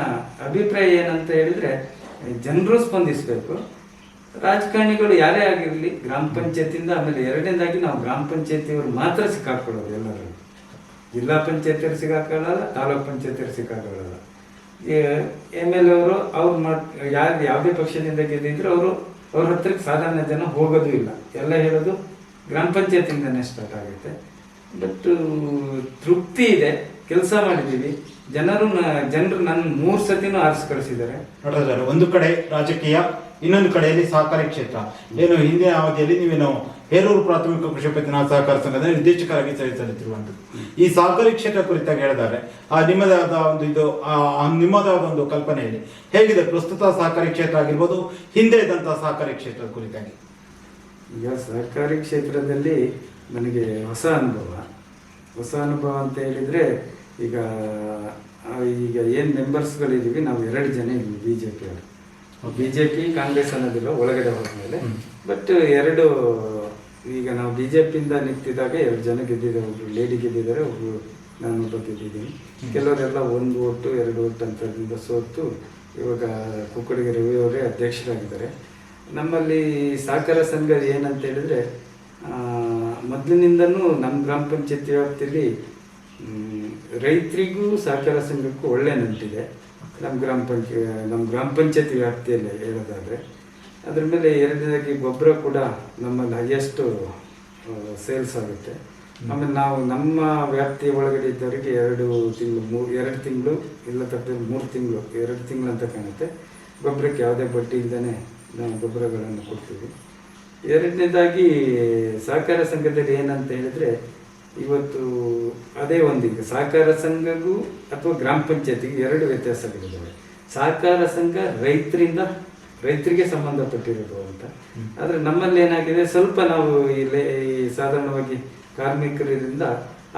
ಅಭಿಪ್ರಾಯ ಏನಂತ ಹೇಳಿದ್ರೆ, ಜನರು ಸ್ಪಂದಿಸಬೇಕು. ರಾಜಕಾರಣಿಗಳು ಯಾರೇ ಆಗಿರಲಿ, ಗ್ರಾಮ ಪಂಚಾಯತಿಯಿಂದ ಆಮೇಲೆ ಎರಡನೇದಾಗಿ ನಾವು ಗ್ರಾಮ ಪಂಚಾಯತಿಯವರು ಮಾತ್ರ ಸಿಕ್ಕಾಕೊಳ್ಳೋದು ಎಲ್ಲರೂ ಜಿಲ್ಲಾ ಪಂಚಾಯತಿಯವ್ರು ಸಿಕ್ಕಾಕೊಳ್ಳಲ್ಲ ತಾಲೂಕ್ ಪಂಚಾಯತಿಯವ್ರು ಸಿಕ್ಕಾಕೊಳ್ಳಲ್ಲ ಎಂ ಎಲ್ ಅವರು ಅವ್ರು ಮಾ, ಯಾರು, ಯಾವುದೇ ಪಕ್ಷದಿಂದ ಗೆದ್ದಿದ್ರು ಅವರು ಅವ್ರ ಹತ್ರಕ್ಕೆ ಸಾಧಾರಣ ಜನ ಹೋಗೋದು ಇಲ್ಲ. ಎಲ್ಲ ಹೇಳೋದು ಗ್ರಾಮ ಪಂಚಾಯತಿಂದನೇ ಸ್ಟಾರ್ಟ್ ಆಗುತ್ತೆ. ಬಟ್ ತೃಪ್ತಿ ಇದೆ. ಕೆಲಸ ಮಾಡಿದ್ದೀವಿ ಜನರು ಜನರು ನನ್ನ ಮೂರು ಸತಿನೂ ಆರಿಸಿ ಕಳಿಸಿದ್ದಾರೆ. ನೋಡಿದ್ರೆ ಒಂದು ಕಡೆ ರಾಜಕೀಯ, ಇನ್ನೊಂದು ಕಡೆಯಲ್ಲಿ ಸಹಕಾರಿ ಕ್ಷೇತ್ರ. ಏನು ಹಿಂದಿನ ಅವಧಿಯಲ್ಲಿ ನೀವೇನು ಹೇರೂರು ಪ್ರಾಥಮಿಕ ಕೃಷಿ ಪತ್ತಿನ ಸಹಕಾರ ಸಂಘದ ನಿರ್ದೇಶಕರಾಗಿ ಸೇವೆ ಸಲ್ಲಿಸಿರುವಂಥದ್ದು ಈ ಸಹಕಾರಿ ಕ್ಷೇತ್ರ ಕುರಿತಾಗಿ ಹೇಳಿದ್ದಾರೆ. ಆ ನಿಮ್ಮದಾದ ಒಂದು ಇದು ನಿಮ್ಮದಾದ ಒಂದು ಇದೆ ಹೇಗಿದೆ? ಪ್ರಸ್ತುತ ಸಹಕಾರಿ ಕ್ಷೇತ್ರ ಆಗಿರ್ಬೋದು ಹಿಂದೆ ಇದ್ದಂತಹ ಸಹಕಾರಿ ಕ್ಷೇತ್ರದ ಕುರಿತಾಗಿ. ಈಗ ಸಹಕಾರಿ ಕ್ಷೇತ್ರದಲ್ಲಿ ನನಗೆ ಹೊಸ ಅನುಭವ. ಹೊಸ ಅನುಭವ ಅಂತ ಹೇಳಿದರೆ ಈಗ ಈಗ ಏನು ಮೆಂಬರ್ಸ್ಗಳಿದ್ದೀವಿ ನಾವು ಎರಡು ಜನ ಇದ್ದೀವಿ ಬಿ ಜೆ ಪಿಯವರು ಬಿ ಜೆ ಪಿ ಕಾಂಗ್ರೆಸ್ ಅನ್ನೋದಿಲ್ಲ ಒಳಗಡೆ ಹೋದ್ಮೇಲೆ. ಮೇಲೆ ಬಟ್ ಎರಡು ಈಗ ನಾವು ಬಿ ಜೆ ಪಿಯಿಂದ ನಿಂತಿದ್ದಾಗ ಎರಡು ಜನ ಗೆದ್ದಿದ್ದಾರೆ ಒಬ್ರು ಲೇಡಿ ಗೆದ್ದಿದ್ದಾರೆ ಒಬ್ರು ನಾನು ಗೆದ್ದಿದ್ದೀನಿ. ಕೆಲವರೆಲ್ಲ ಒಂದು ಓಟು ಎರಡು ಓಟು ಅಂತದಿಂದ ಸೋತು ಇವಾಗ ಕುಕ್ಕಡಿಗೆ ರವಿ ಅವರೇ ಅಧ್ಯಕ್ಷರಾಗಿದ್ದಾರೆ. ನಮ್ಮಲ್ಲಿ ಸಹಕಾರ ಸಂಘ ಏನಂತ ಹೇಳಿದ್ರೆ ಮೊದಲಿನಿಂದನೂ ನಮ್ಮ ಗ್ರಾಮ ಪಂಚಾಯತಿ ವ್ಯಾಪ್ತಿಯಲ್ಲಿ ರೈತರಿಗೂ ಸಹಕಾರ ಸಂಘಕ್ಕೂ ಒಳ್ಳೆ ನಂಟಿದೆ. ನಮ್ಮ ಗ್ರಾಮ ಪಂಚಾಯ ನಮ್ಮ ಗ್ರಾಮ ಪಂಚಾಯತಿ ವ್ಯಾಪ್ತಿಯಲ್ಲಿ ಹೇಳೋದಾದರೆ. ಅದ್ರ ಮೇಲೆ ಎರಡನೇದಾಗಿ ಗೊಬ್ಬರ ಕೂಡ ನಮ್ಮಲ್ಲಿ ಹೈಯೆಸ್ಟು ಸೇಲ್ಸ್ ಆಗುತ್ತೆ. ಆಮೇಲೆ ನಾವು ನಮ್ಮ ವ್ಯಾಪ್ತಿಯ ಒಳಗಡೆ ಇದ್ದವರಿಗೆ ಎರಡು ತಿಂಗಳು, ಮೂ, ಎರಡು ತಿಂಗಳು, ಇಲ್ಲ ತಪ್ಪದೆ ಮೂರು ತಿಂಗಳು, ಎರಡು ತಿಂಗಳು ಅಂತ ಕಾಣುತ್ತೆ. ಗೊಬ್ಬರಕ್ಕೆ ಯಾವುದೇ ಬಡ್ಡಿ ಇಲ್ಲದೇ ನಾವು ಗೊಬ್ಬರಗಳನ್ನು ಕೊಡ್ತೀವಿ. ಎರಡನೇದಾಗಿ ಸಹಕಾರ ಸಂಘದಲ್ಲಿ ಏನಂತ ಹೇಳಿದ್ರೆ, ಇವತ್ತು ಅದೇ ಒಂದು ಈಗ ಸಹಕಾರ ಸಂಘಗೂ ಅಥವಾ ಗ್ರಾಮ ಪಂಚಾಯತಿಗೂ ಎರಡು ವ್ಯತ್ಯಾಸಗಳಿದ್ದಾವೆ. ಸಹಕಾರ ಸಂಘ ರೈತರಿಂದ ರೈತರಿಗೆ ಸಂಬಂಧಪಟ್ಟಿರೋದು ಅಂತ. ಆದರೆ ನಮ್ಮಲ್ಲಿ ಏನಾಗಿದೆ ಸ್ವಲ್ಪ ನಾವು ಇಲ್ಲಿ ಈ ಸಾಧಾರಣವಾಗಿ ಕಾರ್ಮಿಕರಿಂದ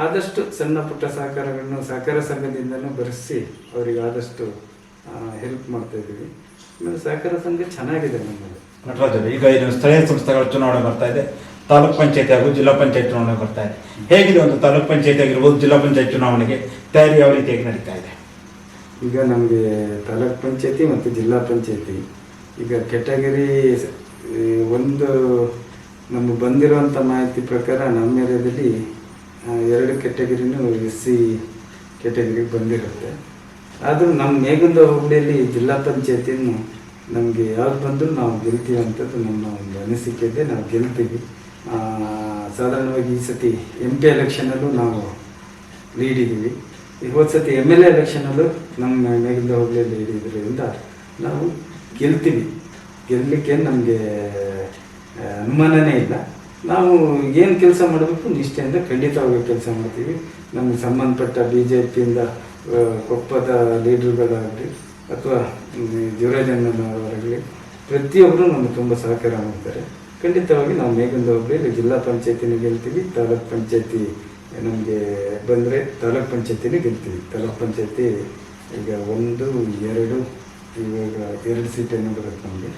ಆದಷ್ಟು ಸಣ್ಣ ಪುಟ್ಟ ಸಹಕಾರಗಳನ್ನು ಸಹಕಾರ ಸಂಘದಿಂದನೂ ಬರೆಸಿ ಅವರಿಗೆ ಆದಷ್ಟು ಹೆಲ್ಪ್ ಮಾಡ್ತಾ ಇದ್ದೀವಿ. ಆಮೇಲೆ ಸಹಕಾರ ಸಂಘ ಚೆನ್ನಾಗಿದೆ ನಮ್ಮಲ್ಲಿ. ನಟರಾಜ್ ಈಗ ಇದು ಸ್ಥಳೀಯ ಸಂಸ್ಥೆಗಳ ಚುನಾವಣೆ ಬರ್ತಾ ಇದೆ. ತಾಲೂಕ್ ಪಂಚಾಯತಿ ಹಾಗೂ ಜಿಲ್ಲಾ ಪಂಚಾಯತ್ ಚುನಾವಣೆ ಬರ್ತಾ ಇದೆ. ಹೇಗಿದೆ ಒಂದು ತಾಲೂಕ್ ಪಂಚಾಯತಿ ಆಗಿರ್ಬೋದು ಜಿಲ್ಲಾ ಪಂಚಾಯತ್ ಚುನಾವಣೆಗೆ ತಯಾರಿ ಯಾವ ರೀತಿಯಾಗಿ ನಡೀತಾ ಇದೆ? ಈಗ ನಮಗೆ ತಾಲೂಕ್ ಪಂಚಾಯತಿ ಮತ್ತು ಜಿಲ್ಲಾ ಪಂಚಾಯತಿ ಈಗ ಕೆಟಗರಿ ಒಂದು ನಮಗೆ ಬಂದಿರುವಂಥ ಮಾಹಿತಿ ಪ್ರಕಾರ ನಮ್ಮ ಏರಿಯಾದಲ್ಲಿ ಎರಡು ಕೆಟಗರಿನೂ ಎಸ್ ಸಿ ಕೆಟಗರಿಗೆ ಬಂದಿರುತ್ತೆ. ಆದರೂ ನಮ್ಮ ಮೇಗುಂದ ಹೋಬಳಿಯಲ್ಲಿ ಜಿಲ್ಲಾ ಪಂಚಾಯತಿಯನ್ನು ನಮಗೆ ಯಾವ್ದು ಬಂದರೂ ನಾವು ಗೆಲ್ತೀವಿ ಅಂಥದ್ದು ನಮ್ಮ ಒಂದು ಅನಿಸಿಕೆ ಇದೆ. ನಾವು ಗೆಲ್ತೀವಿ. ಸಾಧಾರಣವಾಗಿ ಈ ಸತಿ ಎಂ ಪಿ ಎಲೆಕ್ಷನಲ್ಲೂ ನಾವು ಲೀಡ್ ಇದ್ದೀವಿ. ಈ ಹೋದ ಸತಿ ಎಂ ಎಲ್ ಎ ಎಲೆಕ್ಷನಲ್ಲೂ ನಮ್ಮ ಮೇಘದ ಹೋಬಳಿಯಲ್ಲಿ ಲೀಡ್ ನಾವು ಗೆಲ್ತೀವಿ. ಗೆಲ್ಲಲಿಕ್ಕೆ ನಮಗೆ ಅನುಮಾನನೇ ಇಲ್ಲ. ನಾವು ಏನು ಕೆಲಸ ಮಾಡಬೇಕು ನಿಷ್ಠೆಯಿಂದ ಖಂಡಿತವಾಗಿ ಕೆಲಸ ಮಾಡ್ತೀವಿ. ನಮಗೆ ಸಂಬಂಧಪಟ್ಟ ಬಿ ಜೆ ಪಿಯಿಂದ ಕೊಪ್ಪದ ಲೀಡ್ರುಗಳಾಗಲಿ ಅಥವಾ ಯುವರಾಜಣ್ಣನವರಾಗಲಿ ಪ್ರತಿಯೊಬ್ಬರು ನಮಗೆ ತುಂಬ ಸಹಕಾರ ಮಾಡ್ತಾರೆ. ಖಂಡಿತವಾಗಿ ನಾವು ಮೇಘಂದ ಜಿಲ್ಲಾ ಪಂಚಾಯತಿನ ಗೆಲ್ತೀವಿ, ತಾಲೂಕ್ ಪಂಚಾಯತಿ ನಮಗೆ ಬಂದರೆ ತಾಲೂಕ್ ಪಂಚಾಯತಿನೇ ಗೆಲ್ತೀವಿ. ತಾಲೂಕ್ ಪಂಚಾಯತಿ ಈಗ ಒಂದು, ಎರಡು ಇವಾಗ ಎರಡು ಸೀಟನ್ನು ಬರುತ್ತೆ ನಮಗೆ.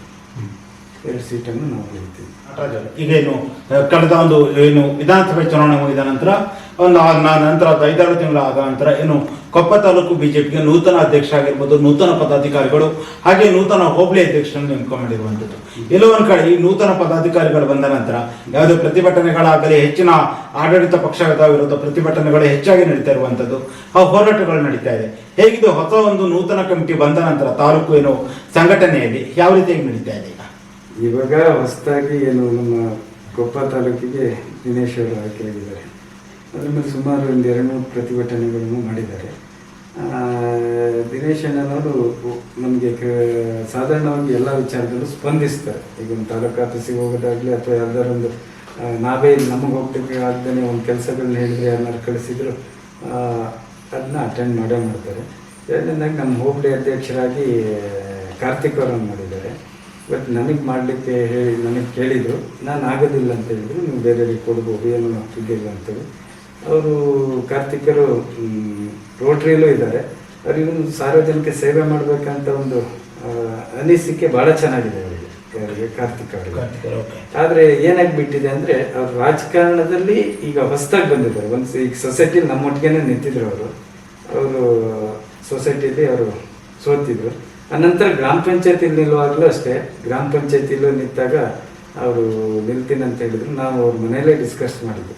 ಎರಡು ಸೀಟನ್ನು ನಾವು ಗೆಲ್ತೀವಿ. ನಟರಾಜ್ ಈಗ ಏನು ಕಳೆದ ಒಂದು ಏನು ವಿಧಾನಸಭೆ ಚುನಾವಣೆ ಮುಗಿದ ನಂತರ ಒಂದು ಆ- ನಾ- ನಂತರ ಒಂದು ಐದಾರು ತಿಂಗಳ ಆದ ನಂತರ ಏನು ಕೊಪ್ಪ ತಾಲೂಕು ಬಿಜೆಪಿಗೆ ನೂತನ ಅಧ್ಯಕ್ಷ ಆಗಿರ್ಬೋದು ನೂತನ ಪದಾಧಿಕಾರಿಗಳು ಹಾಗೆ ನೂತನ ಹೋಬಳಿ ಅಧ್ಯಕ್ಷರನ್ನು ನೇಮಕ ಮಾಡಿರುವಂಥದ್ದು. ಎಲ್ಲೋ ಒಂದು ಕಡೆ ಈ ನೂತನ ಪದಾಧಿಕಾರಿಗಳು ಬಂದ ನಂತರ ಯಾವುದೇ ಪ್ರತಿಭಟನೆಗಳಾಗಲಿ ಹೆಚ್ಚಿನ ಆಡಳಿತ ಪಕ್ಷದ ವಿರುದ್ಧ ಪ್ರತಿಭಟನೆಗಳು ಹೆಚ್ಚಾಗಿ ನಡೀತಾ ಇರುವಂಥದ್ದು ಆ ಹೋರಾಟಗಳು ನಡೀತಾ ಇದೆ. ಹೇಗಿದೆ ಹೊಸ ಒಂದು ನೂತನ ಕಮಿಟಿ ಬಂದ ನಂತರ ತಾಲೂಕು ಏನು ಸಂಘಟನೆಯಲ್ಲಿ ಯಾವ ರೀತಿಯಾಗಿ ನಡೀತಾ ಇದೆ ಇವಾಗ ಹೊಸದಾಗಿ ಏನು ನಮ್ಮ ಕೊಪ್ಪ ತಾಲೂಕಿಗೆ ದಿನೇಶ್ ಅವರು ಆಯ್ಕೆಯಾಗಿದ್ದಾರೆ ಅದ್ರ ಮೇಲೆ ಸುಮಾರು ಒಂದು ಎರಡು ಪ್ರತಿಭಟನೆಗಳನ್ನು ಮಾಡಿದ್ದಾರೆ. ದಿನೇಶ್ ಅನ್ನೋದು ನಮಗೆ ಸಾಧಾರಣವಾಗಿ ಎಲ್ಲ ವಿಚಾರದಲ್ಲೂ ಸ್ಪಂದಿಸ್ತಾರೆ. ಈಗ ಒಂದು ತಾಲೂಕು ಆಫೀಸಿಗೆ ಹೋಗೋದಾಗಲಿ ಅಥವಾ ಯಾವ್ದಾದ್ರು ಒಂದು ನಾವೇ ನಮಗೆ ಹೋಗ್ಲಿಕ್ಕೆ ಆಗ್ದೇ ಒಂದು ಕೆಲಸಗಳನ್ನ ಹೇಳಿದ್ರೆ ಯಾರನ್ನಾರು ಕಳಿಸಿದ್ರು ಅದನ್ನ ಅಟೆಂಡ್ ಮಾಡೇ ಮಾಡ್ತಾರೆ. ಎರಡನೇದಾಗಿ ನಮ್ಮ ಹೋಬಳಿ ಅಧ್ಯಕ್ಷರಾಗಿ ಕಾರ್ತಿಕ್ ಅವರನ್ನು ಮಾಡಿದ್ದಾರೆ. ಬಟ್ ನನಗೆ ಮಾಡಲಿಕ್ಕೆ ಹೇಳಿ, ನನಗೆ ಕೇಳಿದರು. ನಾನು ಆಗೋದಿಲ್ಲ ಅಂತ ಹೇಳಿದ್ರು. ನೀವು ಬೇರೆಯವ್ರಿಗೆ ಕೊಡ್ಬೋದು, ಏನು ಇದ್ದಿಲ್ಲ ಅಂತೇಳಿ ಅವರು, ಕಾರ್ತಿಕರು ರೋಟ್ರಿಯಲ್ಲೂ ಇದ್ದಾರೆ. ಅವ್ರಿಗೊಂದು ಸಾರ್ವಜನಿಕ ಸೇವೆ ಮಾಡಬೇಕಂತ ಒಂದು ಅನಿಸಿಕೆ ಭಾಳ ಚೆನ್ನಾಗಿದೆ ಯಾರಿಗೆ ಕಾರ್ತಿಕ್ ಅವರಿಗೆ ಆದರೆ ಏನಾಗ್ಬಿಟ್ಟಿದೆ ಅಂದರೆ ಅವ್ರ ರಾಜಕಾರಣದಲ್ಲಿ ಈಗ ಹೊಸದಾಗಿ ಬಂದಿದ್ದಾರೆ. ಒಂದು ಈಗ ಸೊಸೈಟಿಲಿ ನಮ್ಮೊಟ್ಟಿಗೆ ನಿಂತಿದ್ರು ಅವರು. ಅವರು ಸೊಸೈಟಿಲಿ ಅವರು ಸೋತಿದ್ರು. ಅನಂತರ ಗ್ರಾಮ ಪಂಚಾಯತಿ ನಿಲ್ಲುವಾಗಲೂ ಅಷ್ಟೇ. ಗ್ರಾಮ ಪಂಚಾಯತಿಲೂ ನಿಂತಾಗ ಅವರು ನಿಲ್ತೀನಿ ಅಂತ ಹೇಳಿದ್ರು. ನಾವು ಅವ್ರ ಮನೆಯಲ್ಲೇ ಡಿಸ್ಕಸ್ ಮಾಡಿದ್ವಿ.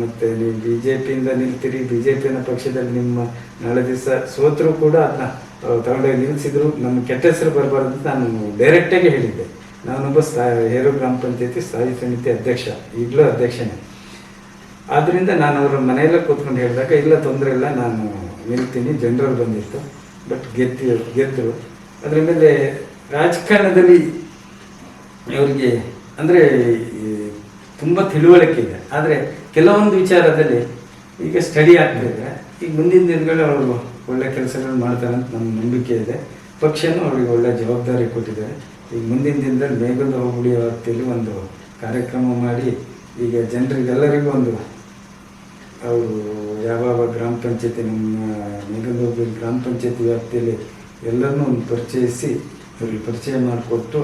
ಮತ್ತೆ ನೀವು ಬಿ ಜೆ ಪಿಯಿಂದ ನಿಲ್ತೀರಿ. ಬಿ ಜೆ ಪಿನ ಪಕ್ಷದಲ್ಲಿ ನಿಮ್ಮ ನಾಳೆ ದಿವಸ ಸೋತರು ಕೂಡ ಅದನ್ನ ತಗೊಂಡೋಗಿ ನಿಲ್ಲಿಸಿದ್ರು ನಮ್ಮ ಕೆಟ್ಟ ಹೆಸರು ಬರಬಾರ್ದು ಅಂತ ನಾನು ಡೈರೆಕ್ಟಾಗಿ ಹೇಳಿದ್ದೆ. ನಾನೊಬ್ಬ ಸ್ಥಾ ಹೇರು ಗ್ರಾಮ ಪಂಚಾಯತಿ ಸ್ಥಾಯಿ ಸಮಿತಿ ಅಧ್ಯಕ್ಷ, ಈಗಲೂ ಅಧ್ಯಕ್ಷನೇ. ಆದ್ದರಿಂದ ನಾನು ಅವರ ಮನೆಯಲ್ಲೇ ಕೂತ್ಕೊಂಡು ಹೇಳಿದಾಗ, ಇಲ್ಲ, ತೊಂದರೆ ಇಲ್ಲ, ನಾನು ನಿಲ್ತೀನಿ, ಜನರಲ್ ಬಂದಿತ್ತು, ಬಟ್ ಗೆದ್ದು, ಗೆದ್ದರು. ಅದ್ರ ಮೇಲೆ ರಾಜಕಾರಣದಲ್ಲಿ ಅವರಿಗೆ, ಅಂದರೆ ತುಂಬ ತಿಳುವಳಿಕೆ ಇದೆ. ಆದರೆ ಕೆಲವೊಂದು ವಿಚಾರದಲ್ಲಿ ಈಗ ಸ್ಟಡಿ ಆಗ್ತಿದ್ರೆ ಈಗ ಮುಂದಿನ ದಿನಗಳು ಅವರು ಒಳ್ಳೆ ಕೆಲಸಗಳನ್ನು ಮಾಡ್ತಾರೆ ಅಂತ ನಮ್ಮ ನಂಬಿಕೆ ಇದೆ. ಪಕ್ಷನೂ ಅವ್ರಿಗೆ ಒಳ್ಳೆ ಜವಾಬ್ದಾರಿ ಕೊಟ್ಟಿದ್ದಾರೆ. ಈಗ ಮುಂದಿನ ದಿನದಲ್ಲಿ ಮೇಘದ ಹೋಬಳಿ ವ್ಯಾಪ್ತಿಯಲ್ಲಿ ಒಂದು ಕಾರ್ಯಕ್ರಮ ಮಾಡಿ, ಈಗ ಜನರಿಗೆಲ್ಲರಿಗೂ ಒಂದು, ಅವರು ಯಾವಾಗ ಗ್ರಾಮ ಪಂಚಾಯತಿ ನಮ್ಮ ಮೇಘದೋಬಿ ಗ್ರಾಮ ಪಂಚಾಯತಿ ವ್ಯಾಪ್ತಿಯಲ್ಲಿ ಎಲ್ಲರನ್ನೂ ಒಂದು ಪರಿಚಯಿಸಿ, ಅವ್ರಿಗೆ ಪರಿಚಯ ಮಾಡಿಕೊಟ್ಟು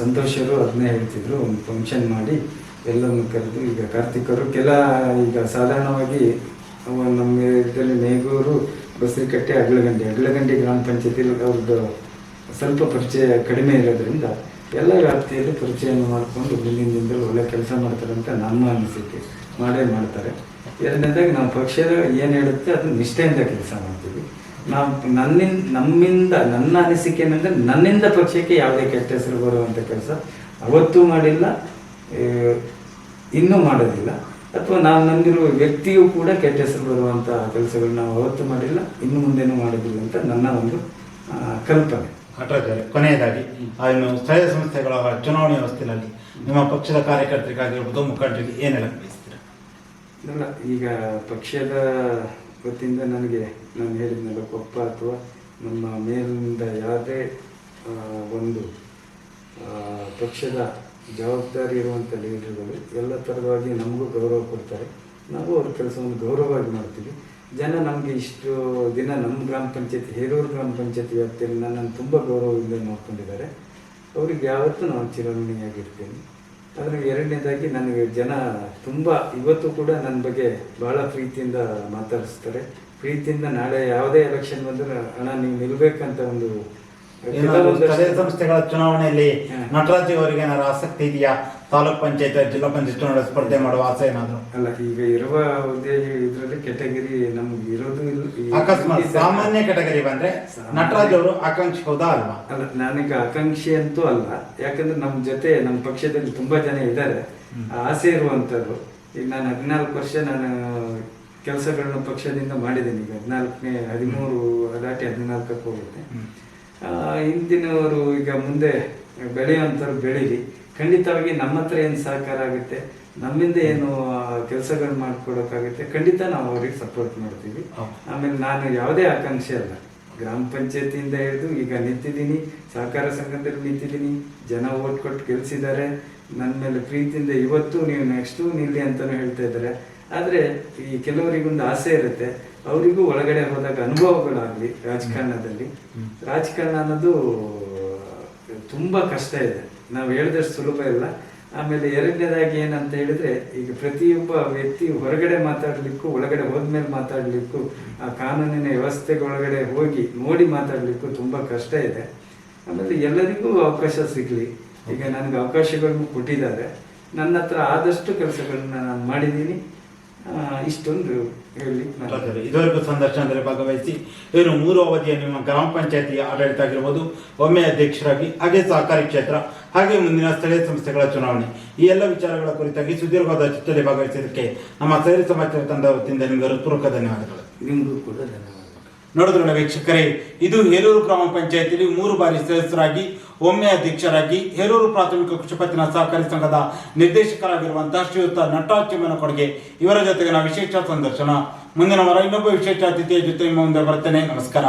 ಸಂತೋಷರು ಅದನ್ನೇ ಹೇಳ್ತಿದ್ರು, ಒಂದು ಫಂಕ್ಷನ್ ಮಾಡಿ ಎಲ್ಲರನ್ನು ಕರೆದು, ಈಗ ಕಾರ್ತಿಕರು ಕೆಲ, ಈಗ ಸಾಧಾರಣವಾಗಿ ನಮ್ಮ ಇದರಲ್ಲಿ ಮೇಗೂರು ಬಸರಿಕಟ್ಟೆ ಅಗ್ಲಗಂಡಿ ಅಗ್ಲಗಂಡಿ ಗ್ರಾಮ ಪಂಚಾಯತಿಲಿ ಅವ್ರದ್ದು ಸ್ವಲ್ಪ ಪರಿಚಯ ಕಡಿಮೆ ಇರೋದ್ರಿಂದ ಎಲ್ಲ ವ್ಯಾಪ್ತಿಯಲ್ಲಿ ಪರಿಚಯವನ್ನು ಮಾಡಿಕೊಂಡು ಮುಂದಿನ ಒಳ್ಳೆ ಕೆಲಸ ಮಾಡ್ತಾರೆ ಅಂತ ನಮ್ಮ ಅನಿಸಿಕೆ. ಮಾಡೇ ಮಾಡ್ತಾರೆ. ಎರಡನೇದಾಗಿ ನಾವು ಪಕ್ಷದ ಏನು ಹೇಳುತ್ತೆ ಅದು ನಿಷ್ಠೆಯಿಂದ ಕೆಲಸ ಮಾಡ್ತೀವಿ. ನಾವು ನನ್ನಿಂದ, ನಮ್ಮಿಂದ, ನನ್ನ ಅನಿಸಿಕೆ ಏನಂದರೆ ನನ್ನಿಂದ ಪಕ್ಷಕ್ಕೆ ಯಾವುದೇ ಕೆಟ್ಟ ಹೆಸರು ಬರುವಂಥ ಕೆಲಸ ಅವತ್ತೂ ಮಾಡಿಲ್ಲ ಇನ್ನೂ ಮಾಡೋದಿಲ್ಲ. ಅಥವಾ ನಾವು ನಂಬಿರುವ ವ್ಯಕ್ತಿಯೂ ಕೂಡ ಕೆಟ್ಟ ಹೆಸರು ಬರುವಂಥ ಕೆಲಸಗಳು ನಾವು ಅವತ್ತು ಮಾಡಿಲ್ಲ, ಇನ್ನು ಮುಂದೆನೂ ಮಾಡೋದಿಲ್ಲ ಅಂತ ನನ್ನ ಒಂದು ಕಲ್ಪನೆ. ನಟರಾಜರೇ ಕೊನೆಯದಾಗಿ, ಆ ಇನ್ನು ಸ್ಥಳೀಯ ಸಂಸ್ಥೆಗಳ ಚುನಾವಣೆ ವ್ಯವಸ್ಥೆಯಲ್ಲಿ ನಿಮ್ಮ ಪಕ್ಷದ ಕಾರ್ಯಕರ್ತರಿಗಾಗಿರ್ಬೋದು ಮುಖಂಡರಿಗೆ ಏನು ಹೇಳಕ್ ಬಯಸ್ತೀರಾ ಈಗ ಪಕ್ಷದ ವತಿಯಿಂದ ನನಗೆ ನಾನು ಹೇಳಿದ್ನಲ್ಲ ಕೊಪ್ಪ ಅಥವಾ ನಮ್ಮ ಮೇಲಿನಿಂದ ಯಾವುದೇ ಒಂದು ಪಕ್ಷದ ಜವಾಬ್ದಾರಿ ಇರುವಂಥ ಲೀಡರ್ಗಳು ಎಲ್ಲ ಥರವಾಗಿ ನಮಗೂ ಗೌರವ ಕೊಡ್ತಾರೆ. ನಾವು ಅವ್ರ ಕೆಲಸವನ್ನು ಗೌರವವಾಗಿ ಮಾಡ್ತೀವಿ. ಜನ ನಮಗೆ ಇಷ್ಟು ದಿನ ನಮ್ಮ ಗ್ರಾಮ ಪಂಚಾಯತಿ ಹೇರೂರು ಗ್ರಾಮ ಪಂಚಾಯತಿ ವ್ಯಾಪ್ತಿಯಲ್ಲಿ ನನ್ನನ್ನು ತುಂಬ ಗೌರವದಿಂದ ನೋಡ್ಕೊಂಡಿದ್ದಾರೆ. ಅವ್ರಿಗೆ ಯಾವತ್ತೂ ನಾನು ಚಿರಋಣಿಯಾಗಿರ್ತೀನಿ. ಆದರೆ ಎರಡನೇದಾಗಿ ನನಗೆ ಜನ ತುಂಬ ಇವತ್ತು ಕೂಡ ನನ್ನ ಬಗ್ಗೆ ಬಹಳ ಪ್ರೀತಿಯಿಂದ ಮಾತಾಡಿಸ್ತಾರೆ. ಪ್ರೀತಿಯಿಂದ ನಾಳೆ ಯಾವುದೇ ಎಲೆಕ್ಷನ್ ಬಂದರೂ ಹಣ ನೀವು ನಿಲ್ಬೇಕಂತ ಒಂದು ಸ್ಥಳೀಯ ಸಂಸ್ಥೆಗಳ ಚುನಾವಣೆಯಲ್ಲಿ. ನಟರಾಜ್ ಅವರಿಗೆ ಏನಾದ್ರು ಆಸಕ್ತಿ ಇದೆಯಾ? ತಾಲೂಕ್ ಪಂಚಾಯತ್ ಜಿಲ್ಲಾ ಪಂಚಾಯತ್ ಚುನಾವಣೆ ಸ್ಪರ್ಧೆ ಮಾಡುವ ಆಸೆ ಏನಾದ್ರು? ಅಲ್ಲ ಈಗ ಇರುವ ಹುದ್ದೆ ಇದರಲ್ಲಿ ಕೆಟಗರಿ ನಮ್ಗೆ ಇರೋದು ಇಲ್ಲ ಅಕಸ್ಮಾತ್ ಸಾಮಾನ್ಯ ಕೆಟಗರಿ ಬಂದ್ರೆ ನಟರಾಜ್ ಅವರು ಆಕಾಂಕ್ಷಿ ಹೌದಾ ಅಲ್ವಾ? ಅಲ್ಲ ನನಗೆ ಆಕಾಂಕ್ಷಿ ಅಂತೂ ಅಲ್ಲ. ಯಾಕಂದ್ರೆ ನಮ್ಮ ಜೊತೆ ನಮ್ಮ ಪಕ್ಷದಲ್ಲಿ ತುಂಬಾ ಜನ ಇದ್ದಾರೆ. ಆಸೆ ಇರುವಂತದ್ದು ಈಗ ನಾನು ಹದಿನಾಲ್ಕು ವರ್ಷ ನಾನು ಕೆಲಸಗಳನ್ನ ಪಕ್ಷದಿಂದ ಮಾಡಿದ್ದೀನಿ. ಈಗ ಹದಿನಾಲ್ಕನೇ ಹದಿಮೂರು ದಾಟಿ ಹದಿನಾಲ್ಕಕ್ಕೆ ಹೋಗುತ್ತೆ. ಹಿಂದಿನವರು ಈಗ ಮುಂದೆ ಬೆಳೆಯುವಂಥವ್ರು ಬೆಳೀಲಿ. ಖಂಡಿತವಾಗಿ ನಮ್ಮ ಹತ್ರ ಏನು ಸಹಕಾರ ಆಗುತ್ತೆ ನಮ್ಮಿಂದ ಏನು ಕೆಲಸಗಳು ಮಾಡ್ಕೊಡೋಕ್ಕಾಗುತ್ತೆ ಖಂಡಿತ ನಾವು ಅವ್ರಿಗೆ ಸಪೋರ್ಟ್ ಮಾಡ್ತೀವಿ. ಆಮೇಲೆ ನಾನು ಯಾವುದೇ ಆಕಾಂಕ್ಷೆ ಅಲ್ಲ. ಗ್ರಾಮ ಪಂಚಾಯತಿಯಿಂದ ಹಿಡಿದು ಈಗ ನಿಂತಿದ್ದೀನಿ ಸಹಕಾರ ಸಂಘದಲ್ಲಿ ನಿಂತಿದ್ದೀನಿ ಜನ ಓಟ್ ಕೊಟ್ಟು ಗೆಲ್ಸಿದ್ದಾರೆ. ನನ್ನ ಮೇಲೆ ಪ್ರೀತಿಯಿಂದ ಇವತ್ತು ನೀವು ನೆಕ್ಸ್ಟು ನಿಲ್ಲಿ ಅಂತಲೂ ಹೇಳ್ತಾ ಇದ್ದಾರೆ. ಆದರೆ ಈ ಕೆಲವರಿಗೊಂದು ಆಸೆ ಇರುತ್ತೆ. ಅವರಿಗೂ ಒಳಗಡೆ ಹೋದಾಗ ಅನುಭವಗಳಾಗಲಿ ರಾಜಕಾರಣದಲ್ಲಿ. ರಾಜಕಾರಣ ಅನ್ನೋದು ತುಂಬ ಕಷ್ಟ ಇದೆ. ನಾವು ಹೇಳಿದಷ್ಟು ಸುಲಭ ಇಲ್ಲ. ಆಮೇಲೆ ಎರಡನೇದಾಗಿ ಏನಂತ ಹೇಳಿದ್ರೆ, ಈಗ ಪ್ರತಿಯೊಬ್ಬ ವ್ಯಕ್ತಿ ಹೊರಗಡೆ ಮಾತಾಡಲಿಕ್ಕೂ, ಒಳಗಡೆ ಹೋದ್ಮೇಲೆ ಮಾತಾಡಲಿಕ್ಕೂ, ಆ ಕಾನೂನಿನ ವ್ಯವಸ್ಥೆಗೊಳಗಡೆ ಹೋಗಿ ನೋಡಿ ಮಾತಾಡಲಿಕ್ಕೂ ತುಂಬಾ ಕಷ್ಟ ಇದೆ. ಆಮೇಲೆ ಎಲ್ಲರಿಗೂ ಅವಕಾಶ ಸಿಗ್ಲಿ. ಈಗ ನನಗೆ ಅವಕಾಶಗಳನ್ನು ಕೊಟ್ಟಿದ್ದಾರೆ. ನನ್ನ ಹತ್ರ ಆದಷ್ಟು ಕೆಲಸಗಳನ್ನ ನಾನು ಮಾಡಿದ್ದೀನಿ. ಇಷ್ಟೊಂದು ಹೇಳಿ ಇದುವರೆಗೂ ಸಂದರ್ಶನದಲ್ಲಿ ಭಾಗವಹಿಸಿ ಇವರು ಮೂರು ಅವಧಿಯ ನಿಮ್ಮ ಗ್ರಾಮ ಪಂಚಾಯತಿ ಆಡಳಿತ ಆಗಿರ್ಬೋದು, ಒಮ್ಮೆ ಅಧ್ಯಕ್ಷರಾಗಿ, ಹಾಗೆ ಸಹಕಾರಿ ಕ್ಷೇತ್ರ ಹಾಗೆ ಮುಂದಿನ ಸ್ಥಳೀಯ ಸಂಸ್ಥೆಗಳ ಚುನಾವಣೆ. ಈ ಎಲ್ಲ ವಿಚಾರಗಳ ಕುರಿತಾಗಿ ಸುದೀರ್ಘವಾದ ಚರ್ಚೆಯಲ್ಲಿ ಭಾಗವಹಿಸಿದ್ದಕ್ಕೆ ನಮ್ಮ ಸೈರಿ ಸಮಾಚಾರ ತಂಡ ವತಿಯಿಂದ ನಿಮಗೆ ಹೃತ್ಪೂರ್ವಕ ಧನ್ಯವಾದಗಳು. ನಿಮಗೂ ಕೂಡ ಧನ್ಯವಾದಗಳು. ನೋಡಿದ್ರಲ್ಲ ವೀಕ್ಷಕರೇ ಇದು ಹೇರೂರು ಗ್ರಾಮ ಪಂಚಾಯತಿಯಲ್ಲಿ ಮೂರು ಬಾರಿ ಸದಸ್ಯರಾಗಿ ಒಮ್ಮೆ ಅಧ್ಯಕ್ಷರಾಗಿ ಹೇರೂರು ಪ್ರಾಥಮಿಕ ಕೃಷಿ ಪತ್ತಿನ ಸಹಕಾರಿ ಸಂಘದ ನಿರ್ದೇಶಕರಾಗಿರುವಂತಹ ಶ್ರೀಯುತ ನಟರಾಜ್ ಕೊಡುಗೆ. ಇವರ ಜೊತೆಗಿನ ವಿಶೇಷ ಸಂದರ್ಶನ. ಮುಂದಿನ ವಾರ ಇನ್ನೊಬ್ಬ ವಿಶೇಷ ಅತಿಥಿಯ ಜೊತೆ ನಿಮ್ಮ ಮುಂದೆ ಬರ್ತೇನೆ ನಮಸ್ಕಾರ.